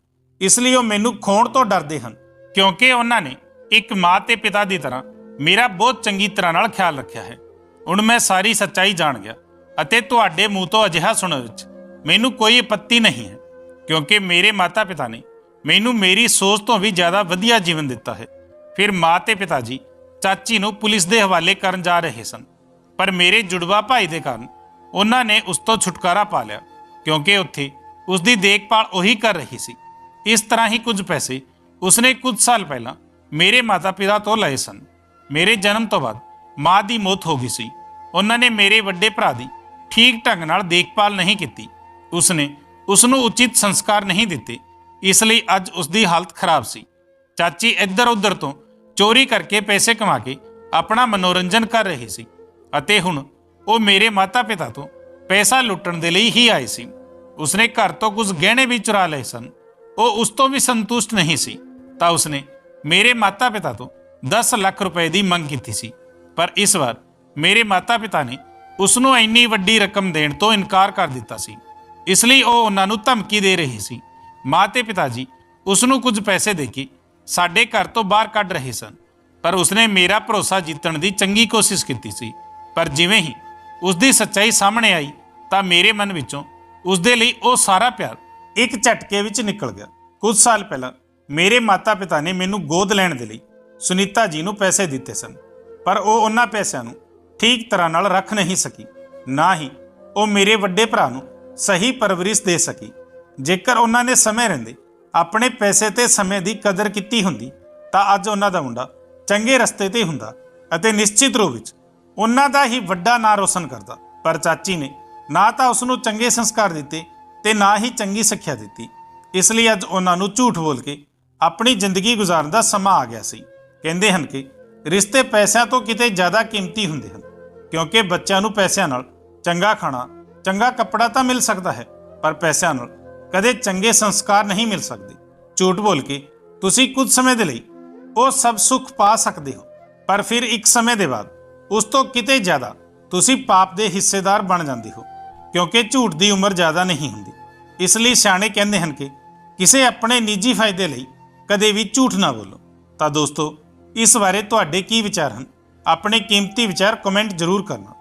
ਇਸ ਲਈ ਉਹ ਮੈਨੂੰ ਖੋਣ ਤੋਂ ਡਰਦੇ ਹਨ। ਕਿਉਂਕਿ ਉਹਨਾਂ ਨੇ ਇੱਕ ਮਾਂ ਤੇ ਪਿਤਾ ਦੀ ਤਰ੍ਹਾਂ ਮੇਰਾ ਬਹੁਤ ਚੰਗੀ ਤਰ੍ਹਾਂ ਨਾਲ ਖਿਆਲ ਰੱਖਿਆ ਹੈ। ਹੁਣ ਮੈਂ ਸਾਰੀ ਸੱਚਾਈ ਜਾਣ ਗਿਆ ਅਤੇ ਤੁਹਾਡੇ ਮੂੰਹ ਤੋਂ ਅਜਿਹਾ ਸੁਣਨ ਵਿੱਚ ਮੈਨੂੰ ਕੋਈ ਆਪੱਤੀ ਨਹੀਂ ਹੈ, ਕਿਉਂਕਿ ਮੇਰੇ ਮਾਤਾ-ਪਿਤਾ ਨੇ ਮੈਨੂੰ ਮੇਰੀ ਸੋਚ ਤੋਂ ਵੀ ਜ਼ਿਆਦਾ ਵਧੀਆ ਜੀਵਨ ਦਿੱਤਾ ਹੈ। ਫਿਰ ਮਾਂ ਤੇ ਪਿਤਾ ਜੀ ਚਾਚੀ ਨੂੰ ਪੁਲਿਸ ਦੇ ਹਵਾਲੇ ਕਰਨ ਜਾ ਰਹੇ ਸਨ। ਪਰ ਮੇਰੇ ਜੁੜਵਾ ਭਾਈ ਦੇ ਕਾਰਨ ਉਹਨਾਂ ਨੇ ਉਸ ਤੋਂ ਛੁਟਕਾਰਾ ਪਾ ਲਿਆ, ਕਿਉਂਕਿ ਉੱਥੇ ਉਸ ਦੀ ਦੇਖਭਾਲ ਉਹੀ ਕਰ ਰਹੀ ਸੀ। ਇਸ ਤਰ੍ਹਾਂ ਹੀ ਕੁਝ ਪੈਸੇ ਉਸਨੇ ਕੁਝ ਸਾਲ ਪਹਿਲਾਂ ਮੇਰੇ ਮਾਤਾ-ਪਿਤਾ ਤੋਂ ਲਏ ਸਨ। ਮੇਰੇ ਜਨਮ ਤੋਂ ਬਾਅਦ ਮਾਂ ਦੀ ਮੌਤ ਹੋ ਗਈ ਸੀ। ਉਹਨਾਂ ਨੇ ਮੇਰੇ ਵੱਡੇ ਭਰਾ ਦੀ ਠੀਕ ਢੰਗ ਨਾਲ ਦੇਖਭਾਲ ਨਹੀਂ ਕੀਤੀ। ਉਸਨੇ ਉਸ ਨੂੰ ਉਚਿਤ ਸੰਸਕਾਰ ਨਹੀਂ ਦਿੱਤੇ। ਇਸ ਲਈ ਅੱਜ ਉਸ ਦੀ ਹਾਲਤ ਖਰਾਬ ਸੀ। ਚਾਚੀ ਇੱਧਰ-ਉੱਧਰ ਤੋਂ ਚੋਰੀ ਕਰਕੇ ਪੈਸੇ ਕਮਾ ਕੇ ਆਪਣਾ ਮਨੋਰੰਜਨ ਕਰ ਰਹੀ ਸੀ। ਅਤੇ ਹੁਣ ਉਹ ਮੇਰੇ ਮਾਤਾ-ਪਿਤਾ ਤੋਂ ਪੈਸਾ ਲੁੱਟਣ ਦੇ ਲਈ ਹੀ ਆਏ ਸੀ। ਉਸਨੇ ਘਰ ਤੋਂ ਕੁਝ ਗਹਿਣੇ ਵੀ ਚੁਰਾ ਲਏ ਸਨ। ਉਹ ਉਸ ਤੋਂ ਵੀ ਸੰਤੁਸ਼ਟ ਨਹੀਂ ਸੀ। ਤਾਂ ਉਸਨੇ ਮੇਰੇ ਮਾਤਾ-ਪਿਤਾ ਤੋਂ 10 ਲੱਖ ਰੁਪਏ ਦੀ ਮੰਗ ਕੀਤੀ ਸੀ। ਪਰ ਇਸ ਵਾਰ ਮੇਰੇ ਮਾਤਾ-ਪਿਤਾ ਨੇ ਉਸ ਨੂੰ ਇੰਨੀ ਵੱਡੀ ਰਕਮ ਦੇਣ ਤੋਂ ਇਨਕਾਰ ਕਰ ਦਿੱਤਾ ਸੀ। ਇਸ ਲਈ ਉਹ ਉਹਨਾਂ ਨੂੰ ਧਮਕੀ ਦੇ ਰਹੀ ਸੀ। ਮਾਂ ਤੇ ਪਿਤਾ ਜੀ ਉਸ ਨੂੰ ਕੁਝ ਪੈਸੇ ਦੇ ਕੇ ਸਾਡੇ ਘਰ ਤੋਂ ਬਾਹਰ ਕੱਢ ਰਹੇ ਸਨ। ਪਰ ਉਸਨੇ ਮੇਰਾ ਭਰੋਸਾ ਜਿੱਤਣ ਦੀ ਚੰਗੀ ਕੋਸ਼ਿਸ਼ ਕੀਤੀ ਸੀ। ਪਰ ਜਿਵੇਂ ਹੀ ਉਸ ਦੀ ਸੱਚਾਈ ਸਾਹਮਣੇ ਆਈ, ਤਾਂ ਮੇਰੇ ਮਨ ਵਿੱਚੋਂ ਉਸ ਦੇ ਲਈ ਉਹ ਸਾਰਾ ਪਿਆਰ ਇੱਕ ਝਟਕੇ ਵਿੱਚ ਨਿਕਲ ਗਿਆ। ਕੁਝ ਸਾਲ ਪਹਿਲਾਂ ਮੇਰੇ ਮਾਤਾ-ਪਿਤਾ ਨੇ ਮੈਨੂੰ ਗੋਦ ਲੈਣ ਦੇ ਲਈ ਸੁਨੀਤਾ ਜੀ ਨੂੰ ਪੈਸੇ ਦਿੱਤੇ ਸਨ, ਪਰ ਉਹ ਉਹਨਾਂ ਪੈਸਿਆਂ ਨੂੰ ਠੀਕ ਤਰ੍ਹਾਂ ਨਾਲ ਰੱਖ ਨਹੀਂ ਸਕੀ। ਨਾ ਹੀ ਉਹ ਮੇਰੇ ਵੱਡੇ ਭਰਾ ਨੂੰ ਸਹੀ ਪਰਵਰਿਸ਼ ਦੇ ਸਕੀ। ਜੇਕਰ ਉਹਨਾਂ ਨੇ ਸਮੇਂ ਰਹਿੰਦੇ, ਆਪਣੇ ਪੈਸੇ ਤੇ ਸਮੇਂ ਦੀ ਕਦਰ ਕੀਤੀ ਹੁੰਦੀ, ਤਾਂ ਅੱਜ ਉਹਨਾਂ ਦਾ ਮੁੰਡਾ ਚੰਗੇ ਰਸਤੇ ਤੇ ਹੁੰਦਾ ਅਤੇ ਨਿਸ਼ਚਿਤ ਰੂਪ ਵਿੱਚ ਉਹਨਾਂ ਦਾ ਹੀ ਵੱਡਾ ਨਾਂ ਰੋਸ਼ਨ ਕਰਦਾ। ਪਰ ਚਾਚੀ ਨੇ ਨਾ ਤਾਂ ਉਸ ਨੂੰ ਚੰਗੇ ਸੰਸਕਾਰ ਦਿੱਤੇ ਤੇ ਨਾ ਹੀ ਚੰਗੀ ਸਿੱਖਿਆ ਦਿੱਤੀ। ਇਸ ਲਈ ਅੱਜ ਉਹਨਾਂ ਨੂੰ ਝੂਠ ਬੋਲ ਕੇ ਆਪਣੀ ਜ਼ਿੰਦਗੀ ਗੁਜ਼ਾਰਨ ਦਾ ਸਮਾਂ ਆ ਗਿਆ ਸੀ। ਕਹਿੰਦੇ ਹਨ ਕਿ ਰਿਸ਼ਤੇ ਪੈਸਿਆਂ ਤੋਂ ਕਿਤੇ ਜ਼ਿਆਦਾ ਕੀਮਤੀ ਹੁੰਦੇ ਹਨ, ਕਿਉਂਕਿ ਬੱਚਿਆਂ ਨੂੰ ਪੈਸਿਆਂ ਨਾਲ ਚੰਗਾ ਖਾਣਾ, ਚੰਗਾ ਕੱਪੜਾ ਤਾਂ ਮਿਲ ਸਕਦਾ ਹੈ, ਪਰ ਪੈਸਿਆਂ ਨਾਲ ਕਦੇ ਚੰਗੇ ਸੰਸਕਾਰ ਨਹੀਂ ਮਿਲ ਸਕਦੇ। ਝੂਠ ਬੋਲ ਕੇ ਤੁਸੀਂ ਕੁਝ ਸਮੇਂ ਦੇ ਲਈ ਉਹ ਸਭ ਸੁੱਖ ਪਾ ਸਕਦੇ ਹੋ, ਪਰ ਫਿਰ ਇੱਕ ਸਮੇਂ ਦੇ ਬਾਅਦ ਉਸ ਤੋਂ ਕਿਤੇ ਜ਼ਿਆਦਾ ਤੁਸੀਂ ਪਾਪ ਦੇ ਹਿੱਸੇਦਾਰ ਬਣ ਜਾਂਦੇ ਹੋ। ਕਿਉਂਕਿ ਝੂਠ ਦੀ ਉਮਰ ਜ਼ਿਆਦਾ ਨਹੀਂ ਹੁੰਦੀ। ਇਸ ਲਈ ਸਿਆਣੇ ਕਹਿੰਦੇ ਹਨ ਕਿ ਕਿਸੇ ਆਪਣੇ ਨਿੱਜੀ ਫਾਇਦੇ ਲਈ ਕਦੇ ਵੀ ਝੂਠ ਨਾ ਬੋਲੋ। ਤਾਂ ਦੋਸਤੋ, ਇਸ ਬਾਰੇ ਤੁਹਾਡੇ ਕੀ ਵਿਚਾਰ ਹਨ? ਆਪਣੇ ਕੀਮਤੀ ਵਿਚਾਰ ਕਮੈਂਟ ਜ਼ਰੂਰ ਕਰਨਾ।